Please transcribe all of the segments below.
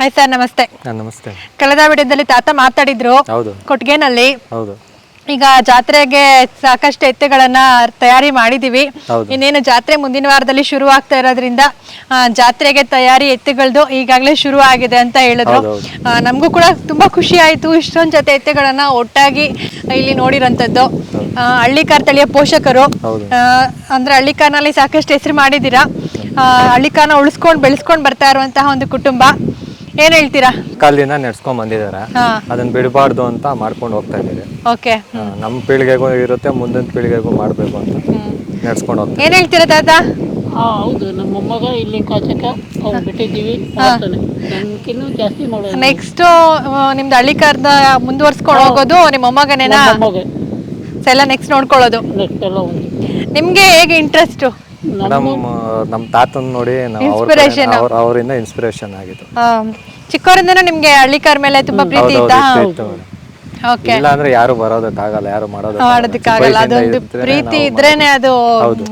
Hi sir ನಮಸ್ತೆ ನಮಸ್ತೆ. ಕಳೆದ ವಿಡಿಯೋದಲ್ಲಿ ತಾತ ಮಾತಾಡಿದ್ರು ಹೌದು. ಕೊಟ್ಟಿಗೆನಲ್ಲಿ ಹೌದು. ಈಗ ಜಾತ್ರೆಗೆ ಸಾಕಷ್ಟು ಎತ್ತುಗಳನ್ನ ತಯಾರಿ ಮಾಡಿದೀವಿ. ಇನ್ನೇನು ಜಾತ್ರೆ ಮುಂದಿನ ವಾರದಲ್ಲಿ ಶುರು ಆಗ್ತಾ ಇರೋದ್ರಿಂದ ಜಾತ್ರೆಗೆ ತಯಾರಿ ಎತ್ತೆಗಳದು ಈಗಾಗಲೇ ಶುರು ಆಗಿದೆ ಅಂತ ಹೇಳಿದ್ರು. ನಮಗೂ ಕೂಡ ತುಂಬಾ ಖುಷಿ ಆಯ್ತು. ಇಷ್ಟೊಂದು ಜೊತೆ ಎತ್ತುಗಳನ್ನ ಒಟ್ಟಾಗಿ ಇಲ್ಲಿ ನೋಡಿರೋಂಥದ್ದು. ಹಳ್ಳಿಕಾರ್ ತಳಿಯ ಪೋಷಕರು. ಅಂದ್ರೆ ಹಳ್ಳಿಕಾರ್ನಲ್ಲಿ ಸಾಕಷ್ಟು ಹೆಸರು ಮಾಡಿದ್ದೀರಾ? ಹಳ್ಳಿಕಾರ್ನ ಉಳಿಸ್ಕೊಂಡು ಬೆಳೆಸ್ಕೊಂಡು ಬರ್ತಾ ಇರುವಂತಹ ಒಂದು ಕುಟುಂಬ. ಏನ್ ಹೇಳ್ತೀರಾ? ಕಾಲದಿಂದ ನಡ್ಸ್ಕೊಂಡ್ ಬಂದಿದ್ದಾರೆ. ಹಾ. ಅದನ್ನ ಬಿಡಬಾರ್ದು ಅಂತ ಮಾಡ್ಕೊಂಡು ಹೋಗ್ತಾ ಇದ್ದೀವಿ ಓಕೆ. ಆ, ನಮ್ಮ ಪೀಳಿಗೆಗೂ ಇರುತ್ತೆ ಮುಂದಿನ ಪೀಳಿಗೆಗೂ ಮಾಡಬೇಕು ಅಂತ ನಡ್ಸ್ಕೊಂಡು ಹೋಗ್ತಾ ಏನ್ ಹೇಳ್ತೀರಾ ತಾತ? ಹಾ ಹೌದು ನಮ್ಮ ಮೊಮ್ಮಗ ಇಲ್ಲಿ ಕಾಚಕ ಅವ್ರು ಬಿಟ್ಟಿದ್ದೀವಿ ಮಾಡ್ತಾನೆ. ನನ್ಕಿನ್ನೂ ಜಾಸ್ತಿ ಮಾಡೋದು ನೆಕ್ಸ್ಟ್ ನಿಮ್ದು ಹಳ್ಳಿಕಾರ್ದ ಮುಂದುವರ್ಸ್ಕೊಂಡು ಹೋಗೋದು ನಿಮ್ಮ ಮೊಮ್ಮಗನೇನಾ? ಮೊಮ್ಮಗ. ಸೊ ಎಲ್ಲ ನೆಕ್ಸ್ಟ್ ನೋಡ್ಕೊಳ್ಳೋದು. ನೆಕ್ಸ್ಟ್ ಎಲ್ಲ ಒಂದು. ನಿಮ್ಗೆ ಹೇಗೆ ಇಂಟ್ರೆಸ್ಟ್ ಮೇಡಮ್ ನಮ್ಮ ತಾತನ ನೋಡಿ ನಾವು ಅವ್ರ Inspiration. ಅವ್ರ ಅವರಿಂದ ಇನ್ಸ್ಪಿರೇಷನ್ ಆಗಿತ್ತು ಚಿಕ್ಕವರಿಂದನೂ ನಿಮ್ಗೆ ಹಳ್ಳಿಕಾರ ಮೇಲೆ ತುಂಬಾ ಪ್ರೀತಿ ಹೌದು ಇತ್ತಾ? madam. ಓಕೆ ಇಲ್ಲ ಅಂದ್ರೆ ಯಾರು ಬರೋದಕ್ಕಾಗಲ್ಲ ಯಾರು ಮಾಡೋದಕ್ಕಾಗಲ್ಲ. ಮಾಡೋದಕ್ಕಾಗಲ್ಲ ಅದೊಂದು ಪ್ರೀತಿ ಇದ್ರೇನೆ ಅದು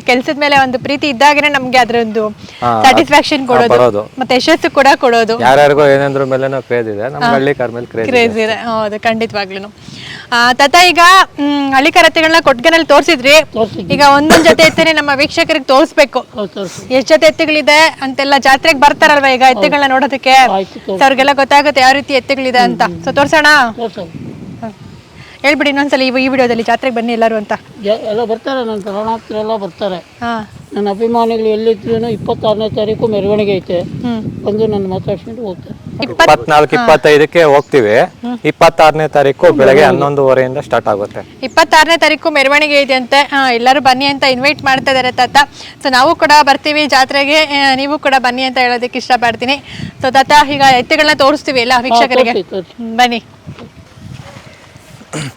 ಕೆಲ್ಸದ ಮೇಲೆ ಒಂದು ಪ್ರೀತಿ ಇದ್ದಾಗನೇ ನಮ್ಗೆ ಅದ್ರೊಂದು ಹಾ, ಸ್ಯಾಟಿಸ್ಫ್ಯಾಕ್ಷನ್ ಹಾ, ಕೊಡೋದು. ಬರೋದು. ಮತ್ತೆ ಯಶಸ್ಸು ಕೂಡ ಕೊಡೋದು. ಯಾರ್ಯಾರಿಗೋ ಏನೇಂದ್ರ ಮೇಲೆನೋ ಕ್ರೇಜ್ ಇದೆ. ನಮ್ಮ ಹಳ್ಳಿ ಕಾರ್ ಮೇಲೆ ಕ್ರೇಜ್ ಕ್ರೇಜ್ ಇದೆ. ಹೌದು ಖಂಡಿತವಾಗ್ಲೂ ತಾತ ಈಗ ಹ್ಮ್, ಹಳ್ಳಿಕಾರ್ ಕರತೆಗಳನ್ನ ಕೊಟ್ಗೆನಲ್ಲಿ ತೋರಿಸಿದ್ರಿ. ತೋರಿಸಿದ್ವಿ. ಈಗ ಒಂದೊಂದ್ ಜೊತೆ ಎತ್ತನೆ ನಮ್ಮ ವೀಕ್ಷಕರಿಗೆ ತೋರಿಸ್ಬೇಕು. ಹೌದು ತೋರಿಸಿ ಎಷ್ಟ್ ಜೊತೆ ಎತ್ತುಗಳಿದೆ ಅಂತೆಲ್ಲ ಜಾತ್ರೆಗೆ ಬರ್ತಾರಲ್ವಾ ಈಗ ಎತ್ತುಗಳನ್ನ ನೋಡೋದಕ್ಕೆ? ಆಯ್ತು ಅವ್ರಿಗೆಲ್ಲ ಗೊತ್ತಾಗುತ್ತೆ ಯಾವ ರೀತಿ ಎತ್ತುಗಳಿದೆ ಅಂತ. ಸೊ ತೋರ್ಸೋಣ? ತೋರ್ಸು. ಹೇಳ್ಬಿಡಿ ಇನ್ನೊಂದ್ಸಲ ಈ ಈ ವಿಡಿಯೋದಲ್ಲಿ ಜಾತ್ರೆಗೆ ಬನ್ನಿ ಎಲ್ಲರೂ ಅಂತ. ಎಲ್ಲ ಬರ್ತಾರೆ ನನ್ನ ಪ್ರಾಣಾಪ್ತರೆಲ್ಲ ಬರ್ತಾರೆ. ಹಾ. ನನ್ನ ಅಭಿಮಾನಿಗಳು ಎಲ್ಲಿದ್ರು ಇಪ್ಪತ್ತಾರನೇ ತಾರೀಕು ಮೆರವಣಿಗೆ ಐತೆ. ಹ್ಮ್. ಬಂದು ನನ್ನ ಮಾತಾಡ್ಸ್ಕೊಂಡು ಹೋಗ್ತಾರೆ. ಇಪ್ಪತ್ನಾಲ್ಕು ಇಪ್ಪತ್ತೈದಕ್ಕೆ ಹೋಗ್ತೀವಿ. ಇಪ್ಪತ್ತಾರನೇ ತಾರೀಕು ಬೆಳಗ್ಗೆ ಹನ್ನೊಂದುವರೆಯಿಂದ ಸ್ಟಾರ್ಟ್ ಆಗುತ್ತೆ. ಇಪ್ಪತ್ತಾರನೇ ತಾರೀಕು ಮೆರವಣಿಗೆ ಇದೆ ಅಂತೆ ಹಾ, ಎಲ್ಲರೂ ಬನ್ನಿ ಅಂತ ಇನ್ವೈಟ್ ಮಾಡ್ತಾ ಇದ್ದಾರೆ ತಾತ. ಸೊ ನಾವು ಕೂಡ ಬರ್ತೀವಿ ಜಾತ್ರೆಗೆ. ನೀವು ಕೂಡ ಬನ್ನಿ ಅಂತ ಹೇಳೋದಕ್ಕೆ ಇಷ್ಟಪಡ್ತೀನಿ. ಸೊ ತಾತ ಈಗ ಎತ್ತುಗಳನ್ನ ತೋರಿಸ್ತೀವಿ ಎಲ್ಲ ವೀಕ್ಷಕರಿಗೆ. ಬನ್ನಿ.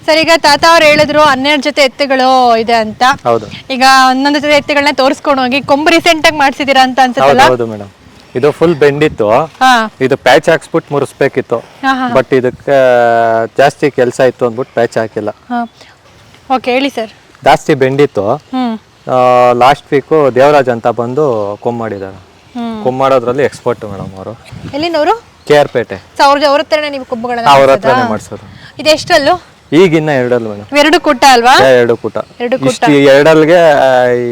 ಸರ್ ಈಗ ತಾತ ಅವ್ರು ಹೇಳಿದ್ರು ಹನ್ನೆರಡು ಜೊತೆ ಎತ್ತುಗಳು ಇದೆ ಅಂತ. ಹೌದು. ಈಗ ಒಂದೊಂದು ಜೊತೆ ಎತ್ತುಗಳನ್ನ ತೋರಿಸ್ಕೊಂಡು ಹೋಗಿ ಕೊಂಬು ರೀಸೆಂಟ್ ಆಗಿ ಮಾಡ್ಸಿದೀರಾ ಅಂತ ಅನ್ಸುತ್ತಲ್ಲ? ಹೌದು ಮೇಡಮ್ ಇದು ಫುಲ್ ಬೆಂಡಿತ್ತು. ಹಾ. ಇದು ಪ್ಯಾಚ್ ಹಾಕ್ಸ್ಬಿಟ್ಟು ಮುರಿಸ್ಬೇಕಿತ್ತು. ಬಟ್ ಇದಕ್ಕೆ ಜಾಸ್ತಿ ಕೆಲಸ ಇತ್ತು ಅಂದ್ಬಿಟ್ಟು ಪ್ಯಾಚ್ ಹಾಕಿಲ್ಲ. ಓಕೆ ಹೇಳಿ ಸರ್ ಜಾಸ್ತಿ ಬೆಂಡಿತ್ತು. ಹ್ಮ್. ಲಾಸ್ಟ್ ವೀಕು ದೇವರಾಜ್ ಅಂತ ಬಂದು ಕೊಮ್ ಮಾಡಿದ್ದಾರೆ. ಹ್ಮ್. ಕೊಮ್ ಮಾಡೋದ್ರಲ್ಲಿ ಎಕ್ಸ್ಪರ್ಟ್ ಮೇಡಮ್ ಅವರು. ಎಲ್ಲಿನವರು ಕೆ ಆರ್ ಪೇಟೆ. ಸೊ ಅವ್ರ ಅವ್ರ ಹತ್ರನೇ ನೀವು ಕೊಬ್ಬುಗಳನ್ನ ಅವ್ರ ಮಾಡ್ಸೋದಾ? ಹತ್ರನೇ ಮಾಡಿಸೋದು. ಇದು ಎಷ್ಟಲ್ಲು? ಈಗಿನ್ನ ಎರಡಲ್ ಮೇಡಮ್. ಎರಡು ಕುಟ್ಟ ಅಲ್ವಾ? ಎರಡು ಕೂಟ. ಎರಡು ಇಷ್ಟು ಎರಡಲ್ಗೆ ಈ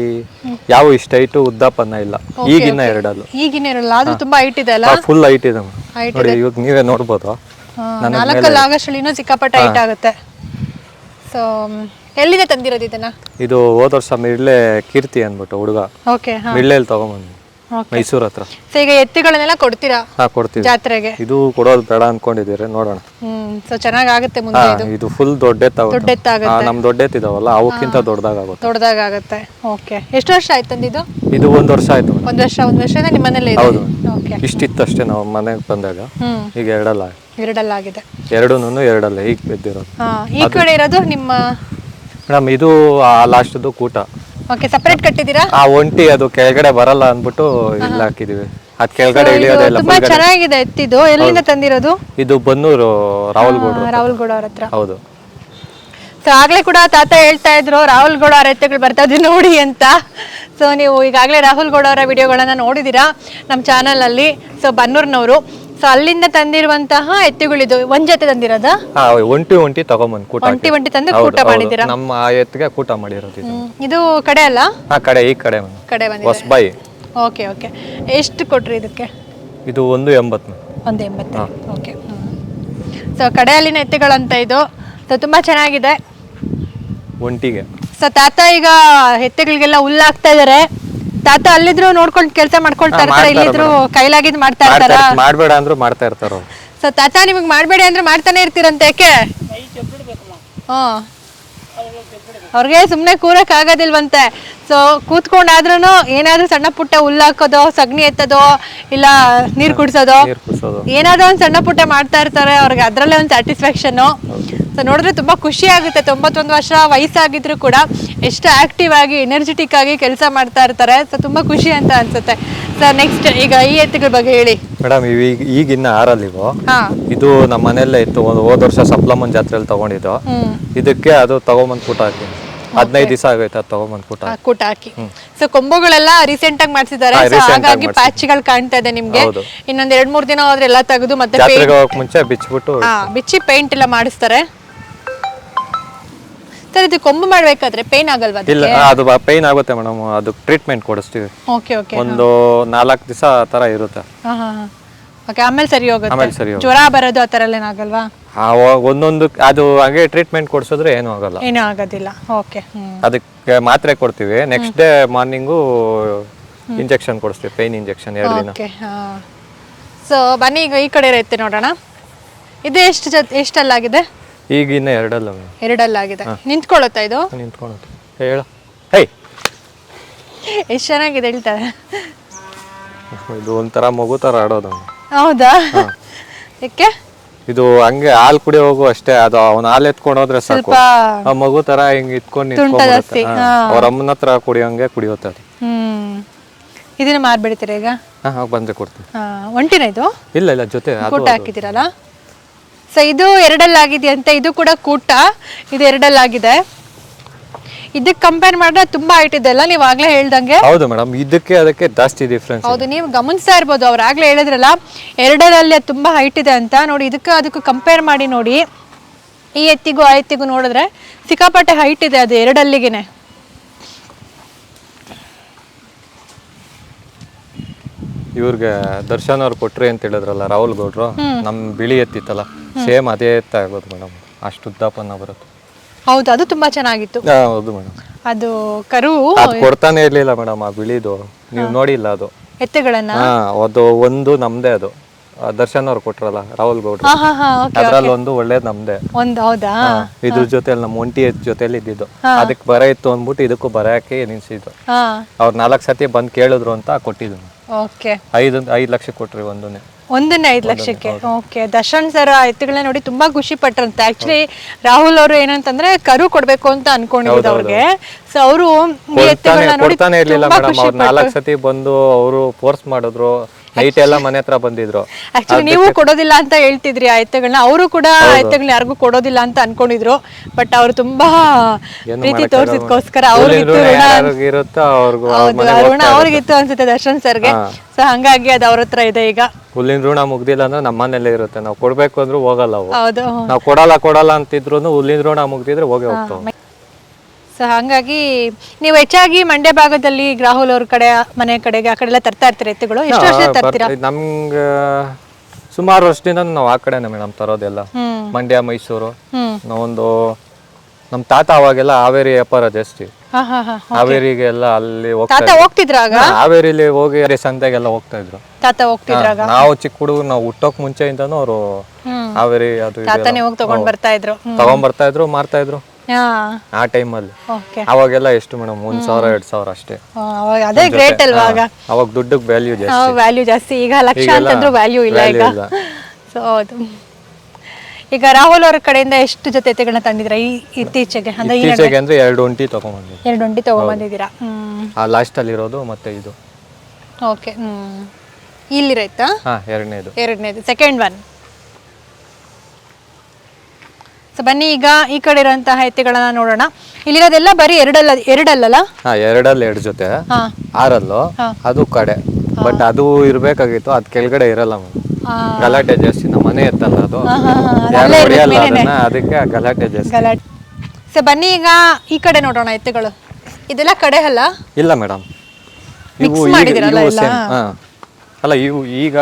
ಯಾವ ಇಷ್ಟ ಹೈಟು ಉದ್ದಪ್ಪನ ಇಲ್ಲ. ಈಗಿನ್ನ ಎರಡಲ್ಲು. ಈಗಿನ ಇರಲ್ಲ ಆದ್ರೂ ತುಂಬಾ ಹೈಟ್ ಇದೆ ಅಲ್ಲ? ಫುಲ್ ಹೈಟ್ ಇದೆ. Height ನೋಡಿ ಇವಾಗ ನೀವೇ ನೋಡ್ಬೋದು. ಹಾ, ನಾಲ್ಕಲ್ಲಿ ಆಗಷ್ಟರಲ್ಲಿ ಇನ್ನೂ ಸಿಕ್ಕಾಪಟ್ಟೆ ಹೈಟ್ ಆಗುತ್ತೆ. ಸೊ ಎಲ್ಲಿದೆ ತಂದಿರೋದು ಇದನ್ನ? ಇದು ಹೋದ ವರ್ಷ ಮಿಡ್ಲೆ ಕೀರ್ತಿ ಅಂದ್ಬಿಟ್ಟು ಹುಡುಗ. ಓಕೆ ಹಾ. ಮಿಡ್ಲೆಯಲ್ಲಿ ತಗೊಂಬಂದು ಓಕೆ ಮೈಸೂರ್ ಹತ್ರ. ಸೊ ಈಗ ಎತ್ತುಗಳನ್ನೆಲ್ಲ ಕೊಡ್ತೀರಾ ಹಾ ಕೊಡ್ತೀವಿ. ಜಾತ್ರೆಗೆ? ಇದು ಕೊಡೋದು ಬೇಡ ಅನ್ಕೊಂಡಿದ್ದೀರಿ ನೋಡೋಣ. ಹ್ಮ್ ಸೊ ಚೆನ್ನಾಗಾಗುತ್ತೆ ಹಾ ಮುಂದೆ ಇದು. ಇದು ಫುಲ್ ದೊಡ್ಡ ದೊಡ್ಡ ಎತ್ತಾಗುತ್ತೆ ಎತ್ತಾಗುತ್ತೆ ನಮ್ ದೊಡ್ಡ ಎತ್ತಿದಾವಲ್ಲ ಅವಕ್ಕಿಂತ ದೊಡ್ಡದಾಗುತ್ತೆ ದೊಡ್ಡದಾಗುತ್ತೆ ಓಕೆ ಎಷ್ಟು ವರ್ಷ ಆಯ್ತು ತಂದಿದ್ದು? ಇದು ಒಂದ್ ವರ್ಷ ಆಯ್ತು. ಒಂದು ಒಂದ್ ವರ್ಷ ಒಂದ್ ವರ್ಷ ನಿಮ್ಮ ಮನೇಲಿ ಇದೆ. ಹೌದು. ಓಕೆ ಇಷ್ಟಿತ್ತು ಅಷ್ಟೇ ನಾವು ಮನೆಗೆ ಬಂದಾಗ. ಹ್ಮ್. ಈಗ ಎರಡಲ್ಲ. ಎರಡಲ್ಲಾಗಿದೆ. ಎರಡೂನು ಎರಡಲ್ಲ ಈಗ ಬಿದ್ದಿರೋದು. ಹಾ ಈ ಕಡೆ ಇರೋದು ನಿಮ್ಮ ಮೇಡಮ್ ಇದು ಆ ಲಾಸ್ಟ್ದು ಕೂಟ. ಓಕೆ ಸಪರೇಟ್ ಕಟ್ಟಿದ್ದೀರಾ? ಆ ಒಂಟಿ ಅದು ಕೆಳಗಡೆ ಬರಲ್ಲ ಅಂದ್ಬಿಟ್ಟು ಇಲ್ಲಿ ಹಾಕಿದೀವಿ ಅದ್ ಕೆಳಗಡೆ ಇಳಿಯೋದೇ ಇಲ್ಲ ತುಂಬಾ ಚೆನ್ನಾಗಿದೆ ಎತ್ತಿದ್ದು. ಎಲ್ಲಿಂದ ತಂದಿರೋದು? ಇದು ಬನ್ನೂರು ರಾಹುಲ್ಗೌಡ್ರು ರಾಹುಲ್ಗೌಡ ಅವ್ರ ಹತ್ರ. ಹೌದು. ಸೊ ಆಗ್ಲೇ ಕೂಡ ತಾತ ಹೇಳ್ತಾ ಇದ್ರು ರಾಹುಲ್ ಗೌಡ ಅವರ ಎತ್ತುಗಳು ಬರ್ತಾ ಇದ್ರು ನೋಡಿ ಅಂತ. ಸೊ ನೀವು ಈಗಾಗಲೇ ರಾಹುಲ್ ಗೌಡ ಅವರ ವಿಡಿಯೋಗಳನ್ನ ನೋಡಿದ್ದೀರಾ ನಮ್ಮ ಚಾನಲಲ್ಲಿ ಸೊ ಬನ್ನೂರ್ನವರು. ಸೊ ಅಲ್ಲಿಂದ ತಂದಿರುವಂತಹ ಎತ್ತುಗಳಿದು ಒಂದ್ ಜೊತೆ ತಂದಿರೋದ? ಹಾ ಒಂಟಿ ಒಂಟಿ ತಗೊಂಬಂದ್ ಕೂಟ ಒಂಟಿ ಹಾಕಿ. ಒಂಟಿ ತಂದು ಹೌದು, ಕೂಟ ಹೌದು. ಮಾಡಿದ್ದೀರಾ? ನಮ್ಮ ಆ ಎತ್ತಿಗೆ ಕೂಟ ಮಾಡಿರೋದು ಇದು. ಹ್ಮ್. ಇದು ಕಡೆ ಅಲ್ಲ? ಆ ಕಡೆ ಈ ಕಡೆ. ಕಡೆ ಬಂದಿದೆ. Bye okay okay. ಎಷ್ಟು ಕೊಟ್ರಿ ಇದಕ್ಕೆ? ಇದು ಒಂದು ಎಂಬತ್ತು. ಒಂದು ಎಂಬತ್ತು. ಓಕೆ ಸೊ ಕಡೆಯಲ್ಲಿನ ಎತ್ತುಗಳಂತ ಇದು. ಸೊ ತುಂಬಾ ಚೆನ್ನಾಗಿದೆ. ಒಂಟಿಗೆ. ಸೊ ತಾತ ಈಗ ಎತ್ತುಗಳಿಗೆಲ್ಲ ಹುಲ್ಲಾಗ್ತಾ ಇದಾರೆ. ತಾತ ಅಲ್ಲಿದ್ರು ನೋಡ್ಕೊಂಡು ಕೆಲಸ ಮಾಡ್ಕೊಳ್ತಾ ಇರ್ತಾರೆ ಇಲ್ಲಿದ್ರು ಕೈಲಾಗಿದ್ ಮಾಡ್ತಾ ಇರ್ತಾರ? ಇರ್- ಮಾಡ್ಬೇಡ ಅಂದ್ರು ಮಾಡ್ತಾ ಇರ್ತಾರ. ಸೊ ತಾತ ನಿಮಗ್ ಮಾಡ್ಬೇಡಿ ಅಂದ್ರೆ ಮಾಡ್ತಾನೆ ಇರ್ತೀರಂತೆ ಯಾಕೆ? ಹ್ಮ್. ಅವ್ರಿಗೆ ಸುಮ್ಮನೆ ಕೂರಕ್ ಆಗೋದಿಲ್ವಂತೆ. ಸೊ ಕೂತ್ಕೊಂಡಾದ್ರೂ ಏನಾದ್ರೂ ಸಣ್ಣ ಪುಟ್ಟ ಹುಲ್ಲಾಕೋದೋ ಸಗಣಿ ಎತ್ತೋದೋ ಇಲ್ಲ ನೀರ್ ಕುಡ್ಸೋದು ಏನಾದ್ರೂ ಒಂದ್ ಸಣ್ಣ ಪುಟ್ಟ ಮಾಡ್ತಾ ಇರ್ತಾರೆ ಅವ್ರಿಗೆ ಅದ್ರಲ್ಲೇ ಒಂದ್ ಸ್ಯಾಟಿಸ್ಫ್ಯಾಕ್ಷನ್ ಸೊ ನೋಡಿದ್ರೆ ತುಂಬಾ ಖುಷಿ ಆಗುತ್ತೆ. ತೊಂಬತ್ತೊಂದು ವರ್ಷ ವಯಸ್ಸಾಗಿದ್ರು ಕೂಡ ಎಷ್ಟು ಆಕ್ಟಿವ್ ಆಗಿ ಎನರ್ಜೆಟಿಕ್ ಆಗಿ ಕೆಲಸ ಮಾಡ್ತಾ ಇರ್ತಾರೆ. ಸೊ ತುಂಬಾ ಖುಷಿ ಅಂತ ಅನ್ಸುತ್ತೆ. ಸರ್ ನೆಕ್ಸ್ಟ್ ಈಗ ಈ ಎತ್ತುಗಳ ಬಗ್ಗೆ ಹೇಳಿ. ಮೇಡಮ್ ಈಗ ಈಗಿನ್ನ ಆರಲ್ಲಿ ಇವು. ಇದು ನಮ್ಮ ಮನೆಯಲ್ಲೇ ಇತ್ತು. ಒಂದು ಹೋದ ವರ್ಷ ಸಪ್ಲಮನ್ ಜಾತ್ರೆಯಲ್ಲಿ ತಗೊಂಡಿದ್ದು. ಇದಕ್ಕೆ ಅದು ತಗೊಂಬಂದ್ ಕೂಟ ಹಾಕಿ. ಹದಿನೈದು ದಿವಸ ಆಗೈತೆ ಅದು ತಗೊಂಬಂದು ಕೂಟ ಕೂಟ ಹಾಕಿ. ಸೊ ಕೊಂಬುಗಳೆಲ್ಲ ರೀಸೆಂಟ್ ಆಗಿ ಮಾಡ್ಸಿದ್ದಾರೆ. ಹಾ, ಸೊ recent ಆಗಿ ಹಾಗಾಗಿ ಮಾಡ್ಸಿದ್ದಾರೆ. ಪ್ಯಾಚ್ಗಳು ಕಾಣ್ತಾ ಇದೆ ನಿಮ್ಗೆ. ಹೌದು. ಇನ್ನೊಂದ್ ಎರಡ್ ಮೂರ್ ದಿನ ಹೋದ್ರೆ ಎಲ್ಲ ತೆಗೆದು ಮತ್ತೆ paint- ಜಾತ್ರೆಗೆ ಹೋಗಕ್ ಮುಂಚೆ ಬಿಚ್ಬಿಟ್ಟು ಹಾ ಬಿಚ್ಚಿ ಪೇಂಟ್ ಎಲ್ಲ ಮಾಡಿಸ್ತಾರೆ. ಸರ್ ಇದು ಕೊಂಬು ಮಾಡ್ಬೇಕಾದ್ರೆ ಪೇನ್ ಆಗಲ್ವಾ ಇಲ್ಲ ಅದು ಪೈನ್ ಆಗುತ್ತೆ ಮೇಡಮ್ ಅದು ಟ್ರೀಟ್ಮೆಂಟ್ ಕೊಡಿಸ್ತೀವಿ. ಓಕೆ ಓಕೆ ಒಂದು ನಾಲ್ಕು ದಿವಸ ಆ ಥರ ಇರುತ್ತೆ. ಹಾ ಹಾ ಓಕೆ ಆಮೇಲೆ ಸರಿ ಹೋಗುತ್ತೆ. ಆಮೇಲೆ ಸರಿ ಹೋಗುತ್ತೆ. ಜ್ವರ ಬರೋದು ಆ ಥರ ಏನಾಗಲ್ವಾ? ಆ ಒಂದೊಂದು ಅದು ಹಾಗೆ ಟ್ರೀಟ್ಮೆಂಟ್ ಕೊಡಿಸಿದ್ರೆ ಏನೂ ಆಗಲ್ಲ. ಏನೂ ಆಗೋದಿಲ್ಲ. Okay hmm. ಅದಕ್ಕೆ ಮಾತ್ರೆ ಕೊಡ್ತೀವಿ. ನೆಕ್ಸ್ಟ್ ಡೇ ಮಾರ್ನಿಂಗು ಇಂಜೆಕ್ಷನ್ ಕೊಡಿಸ್ತೀವಿ ಪೈನ್ ಇಂಜೆಕ್ಷನ್ ಎರಡು ದಿನ. ಓಕೆ ಹಾ. ಸೊ ಬನ್ನಿ ಈಗ ಈ ಕಡೆ ಇರುತ್ತೆ ನೋಡೋಣ. ಇದು ಎಷ್ಟು ಜೊತೆ ಎಷ್ಟಲ್ಲಾಗಿದೆ? ಈಗ ಇನ್ನ ಎರಡಲ್ಲ ಮೇಡಮ್. ಎರಡಲ್ಲಾಗಿದೆ. ನಿಂತ್ಕೊಳ್ಳುತ್ತಾ ಇದು? ನಿಂತ್ಕೊಳತ್ತೆ ಹೇಳ. ಹೇ! ಎಷ್ಟು ಚೆನ್ನಾಗಿದೆ ಹೇಳ್ತಾರೆ ಇದು ಒಂಥರ ಮಗು ಥರ ಆಡೋದು ಹೌದಾ? ಯಾಕೆ? ಇದು ಹಂಗೆ ಹಾಲು ಕುಡಿ ಹೋಗು ಅಷ್ಟೇ. ಅದು ಅವ್ನ ಹಾಲು ಎತ್ಕೊಂಡು ಹೋದ್ರೆ ಸಾಕು. ಸ್ವಲ್ಪ ಆ ಮಗು ತರ ಹಿಂಗ್ ಇಟ್ಕೊಂಡು ತುಂಟ ಜಾಸ್ತಿ, ಅವ್ರ ಅಮ್ಮನ ಹತ್ರ ಕುಡಿಯೋಂಗೆ ಕುಡಿಯುತ್ತೆ ಅದು. ಹ್ಮ್. ಇದನ್ನ ಮಾರ್ಬಿಡ್ತೀರಾ ಈಗ? ಹಾ ಹೋಗ್ ಬಂದ್ರೆ ಕೊಡ್ತೀನಿ. ಹಾ. ಒಂಟಿನ ಇದು? ಇಲ್ಲ ಇಲ್ಲ ಜೊತೆ ಅದು ಕೂಟ ಹಾಕಿದ್ದೀರಲ್ಲ? ಸೊ ಇದು ಎರಡಲ್ಲಾಗಿದೆಯಂತೆ ಇದು ಕೂಡ ಕೂಟ. ಇದು ಎರಡಲ್ಲಾಗಿದೆ. ಇದಕ್ಕೆ ಕಂಪೇರ್ ಮಾಡಿದ್ರೆ ತುಂಬಾ ಹೈಟ್ ಇದೆ ಅಲ್ಲ? ನೀವು ಆಗ್ಲೇ ಹೇಳ್ದಂಗೆ? ಹೌದು ಮೇಡಮ್ ಇದಕ್ಕೆ ಅದಕ್ಕೆ ಜಾಸ್ತಿ ಡಿಫ್ರೆನ್ಸ್ ಹೌದು ನೀವು ಗಮನಿಸ್ತಾ ಇರ್ಬೋದು. ಅವ್ರು ಆಗ್ಲೇ ಹೇಳಿದ್ರಲ್ಲ ಎರಡರಲ್ಲಿ ತುಂಬಾ ಹೈಟ್ ಇದೆ ಅಂತ. ನೋಡಿ ಇದಕ್ಕೆ ಅದಕ್ಕೂ ಕಂಪೇರ್ ಮಾಡಿ ನೋಡಿ. ಈ ಎತ್ತಿಗೂ ಆ ಎತ್ತಿಗೂ ನೋಡಿದ್ರೆ ಸಿಕ್ಕಾಪಟ್ಟೆ ಹೈಟ್ ಇದೆ ಅದು ಎರಡಲ್ಲಿಗೆನೆ. ಇವ್ರಿಗೆ ದರ್ಶನ್ ಅವ್ರು ಕೊಟ್ರಿ ಅಂತ ಹೇಳಿದ್ರಲ್ಲ ರಾಹುಲ್ ಗೌಡ್ರು ನಮ್ ಬಿಳಿ ಎತ್ತಿತ್ತಲ್ಲ ಸೇಮ್ ಅದೇ ಎತ್ತ ಆಗೋದು ಮೇಡಮ್. ಅಷ್ಟು ಉದ್ದಪ್ಪನ ಬರುತ್ತೆ. ಹೌದು ಅದು ತುಂಬಾ ಚೆನ್ನಾಗಿತ್ತು. ಹೌದು ಮೇಡಮ್. ಅದು ಕರು ಅದು ಕೊಡ್ತಾನೆ ಇರ್ಲಿಲ್ಲ ಮೇಡಮ್ ಆ ಬಿಳಿದು. ನೀವು ನೋಡಿಲ್ಲ ಅದು. ಎತ್ತುಗಳನ್ನ? ಹಾ ಅದು ಒಂದು ನಮ್ದೇ ಅದು. ದರ್ಶನ್ ಅವ್ರು ಕೊಟ್ರಲ್ಲ ರಾಹುಲ್ ಗೌಡ್ರು. ಹಾ ಹಾ ಹಾ ಓಕೆ ಅದ್ರಲ್ಲಿ ಒಂದು ಒಳ್ಳೇದ್ ನಮ್ದೇ. ಒಂದು ಹೌದಾ? ಇದ್ರ ಜೊತೆಲಿ ನಮ್ಮ ಒಂಟಿ ಜೊತೆಲಿ ಇದ್ದಿದ್ದು. ಅದಕ್ಕೆ ಬರ ಇತ್ತು ಅಂದ್ಬಿಟ್ಟು ಇದಕ್ಕೂ ಬರಕ್ಕೆ ನಿಲ್ಸಿದ್ರು. ಅವ್ರ ಹಾ. ಅವ್ರು ನಾಲ್ಕು ಸತಿ ಬಂದ್ ಕೇಳಿದ್ರು ಅಂತ ಕೊಟ್ಟಿದ್ದು ಓಕೆ ಐದು ಐದು ಲಕ್ಷ ಕೊಟ್ರಿ ಒಂದನ್ನೇ. ಒಂದನೇ ಐದು ಲಕ್ಷಕ್ಕೆ? ಓಕೆ ದರ್ಶನ್ ಸರ್ ಎತ್ತುಗಳನ್ನ ನೋಡಿ ತುಂಬಾ ಖುಷಿ ಪಟ್ರಂತೆ. ಆಕ್ಚುಲಿ ರಾಹುಲ್ ಅವರು ಏನಂತಂದ್ರೆ ಕರು ಕೊಡ್ಬೇಕು ಅಂತ ಅನ್ಕೊಂಡಿದ್ದು ಅವ್ರಿಗೆ. ಸೊ ಅವರು ಎತ್ತುಗಳನ್ನ ನೋಡಿ ಕೊಡ್ತಾನೆ ಇರ್ಲಿಲ್ಲ ಮೇಡಮ್ ಅವ್ರು ನಾಲ್ಕು ಸತಿ ಬಂದು ಅವರು ಫೋರ್ಸ್ ಮಾಡಿದ್ರು. ನೈಟ್ ಎಲ್ಲ ಮನೆ ಹತ್ರ ಬಂದಿದ್ರು. ಆಕ್ಚುಲಿ ನೀವು ಕೊಡೋದಿಲ್ಲ ಅಂತ ಹೇಳ್ತಿದ್ರಿ ಆ ಅವ್ರು ಕೂಡ ಆ ಎತ್ತುಗಳನ್ನ ಯಾರಿಗೂ ಕೊಡೋದಿಲ್ಲ ಅಂತ ಅನ್ಕೊಂಡಿದ್ರು. ಬಟ್ ಅವ್ರು ತುಂಬಾ ಪ್ರೀತಿ ತೋರಿಸಿದ್ಕೋಸ್ಕರ. ಅವ್ರಿಗಿತ್ತು ಋಣ. ಅವ್ರಿಗಿತ್ತು ಅನ್ಸುತ್ತೆ ದರ್ಶನ್ ಸರ್ಗೆ. ಸೊ ಹಂಗಾಗಿ ಅದು ಅವ್ರ ಹತ್ರ ಇದೆ ಈಗ. ಹುಲ್ಲಿನ ಋಣ ಮುಗ್ದಿಲ್ಲ ಅಂದ್ರೆ ನಮ್ಮನೆಲ್ಲೇ ಇರುತ್ತೆ. ನಾವು ಕೊಡ್ಬೇಕು ಅಂದ್ರೂ ಹೋಗಲ್ಲ ನಾವು ಕೊಡಲ್ಲ ಕೊಡಲ್ಲ ಅಂತಿದ್ರು ಹುಲ್ಲಿನ ಋಣ ಮುಗ್ದಿದ್ರೆ ಹೋಗಿ ಹೋಗ್ತಾವ. ಸೊ ಹಾಗಾಗಿ ನೀವು ಹೆಚ್ಚಾಗಿ ಮಂಡ್ಯ ಭಾಗದಲ್ಲಿ ರಾಹುಲ್ ಅವ್ರ ಕಡೆ ಮನೆ ಕಡೆಗೆ ಆ ಕಡೆ ಎಲ್ಲ ತರ್ತಾ ಇರ್ತೀರಾ ಎತ್ತುಗಳು? ಎಷ್ಟು ವರ್ಷ ತರ್ತೀರಾ? ನಮ್ಗೆ ಸುಮಾರು ವರ್ಷದಿಂದ ನಾವು ಆ ಕಡೆನೆ ಮೇಡಮ್ ತರೋದೆಲ್ಲ. ಮಂಡ್ಯ ಮೈಸೂರು. ನಾವೊಂದು ನಮ್ ತಾತ ಅವಾಗೆಲ್ಲ ಹಾವೇರಿ ವ್ಯಾಪಾರ ಜಾಸ್ತಿ ಹಾ ಹಾ ಹಾ ಹಾವೇರಿಗೆ ಎಲ್ಲ ಅಲ್ಲಿ ಹೋಗ್ತಾ ತಾತ ಹಾವೇರಿಲಿ ಹೋಗಿ ಸಂತೆಗೆಲ್ಲ ಹೋಗ್ತಾ ಇದ್ರು. ತಾತ ಹೋಗ್ತಿದ್ರಾಗ ನಾವು ಚಿಕ್ಕ ಹುಡುಗರು ನಾವು ಹುಟ್ಟೋಕ್ ಮುಂಚೆಯಿಂದನೂ ಅವರು ಹ್ಮ್. ಹಾವೇರಿ ಅದು ಇದು ತಾತನೇ ಹೋಗಿ ತಗೊಂಡ್ ಬರ್ತಾ ಇದ್ರು. ತಗೊಂಡ್ ಬರ್ತಾ ಇದ್ರು ಮಾರ್ತಾ ಇದ್ರು. ಆ ಟೈಮಲ್ಲಿ. ಓಕೆ ಅವಾಗೆಲ್ಲ ಎಷ್ಟು ಮೇಡಮ್? ಒಂದ್ ಸಾವಿರ ಎರಡ್ ಸಾವಿರ ಅಷ್ಟೇ. ಅವಾಗ ಅದೇ ಗ್ರೇಟ್ ಅಲ್ವಾ ಆಗ? ಅವಾಗ ದುಡ್ಡಕ್ಕೆ ವ್ಯಾಲ್ಯೂ ಜಾಸ್ತಿ. ವ್ಯಾಲ್ಯೂ ಜಾಸ್ತಿ. ಈಗ ಲಕ್ಷ ಅಂತಂದ್ರೂ ವ್ಯಾಲ್ಯೂ ಇಲ್ಲ ಈಗ. value ಇಲ್ಲ. ಸೊ ಹೌದು ಈಗ ರಾಹುಲ್ ಅವ್ರ ಕಡೆಯಿಂದ ಎಷ್ಟು ಜೊತೆ ಎತ್ತುಗಳನ್ನ ತಂದಿದ್ರ ಈ ಇತ್ತೀಚೆಗೆ? ಅಂದ್ರೆ ಈ ಇತ್ತೀಚೆಗೆ ಅಂದ್ರೆ ಎರಡು ಒಂಟಿ ತಗೊಂಡ್ಬಂದ್ವಿ ಎರಡು ಒಂಟಿ ತಗೊಂಡ್ಬಂದಿದ್ದೀರಾ ಹ್ಮ್. ಆ ಲಾಸ್ಟ್ ಅಲ್ಲಿ ಇರೋದು ಮತ್ತೆ ಇದು. ಓಕೆ ಹ್ಮ್. ಇಲ್ಲಿರೈತಾ ಹಾ ಎರಡನೇದು. ಎರಡನೇದು. ಸೆಕೆಂಡ್ ಒನ್ ಸೊ ಬನ್ನಿ ಈಗ ಈ ಕಡೆ ಇರುವಂತಹ ಎತ್ತುಗಳನ್ನ ನೋಡೋಣ. ಇಲ್ಲಿರೋದೆಲ್ಲ ಬರೀ ಎರಡಲ್ಲ ಎರಡಲ್ಲಲ್ಲ? ಹಾ ಎರಡಲ್ಲಿ ಎರಡು ಜೊತೆ. ಹಾ. ಆರಲ್ಲು? ಅದು ಕಡೆ. ಬಟ್ ಅದು ಇರ್ಬೇಕಾಗಿತ್ತು ಅದ್ ಕೆಳಗಡೆ ಇರಲ್ಲ ಆ, ಗಲಾಟೆ ಜಾಸ್ತಿ ನಮ್ಮ ಮನೆ ಎತ್ತಲ್ಲ ಅದು. ಹಾ, ಹಾ, ಹಾ, ಅದು ಯಾರು ಇರ್ಬೇಕು ಹೊಡೆಯಲ್ಲ ಮೇಲೇನೆ. ಅದನ್ನ ಅದಕ್ಕೆ ಆ ಗಲಾಟೆ ಜಾಸ್ತಿ. ಗಲಾಟೆ. ಸೊ ಬನ್ನಿ ಈಗ ಈ ಕಡೆ ನೋಡೋಣ ಎತ್ತುಗಳು. ಇದೆಲ್ಲ ಕಡೆ ಅಲ್ಲ? ಇಲ್ಲ ಮೇಡಮ್. Mix ಇವು ಈಗ ಮಾಡಿದಿರಲ್ಲ ಇವು ಎಲ್ಲ? ಸೇಮ್ ಹಾ. ಅಲ್ಲ ಇವು ಈಗ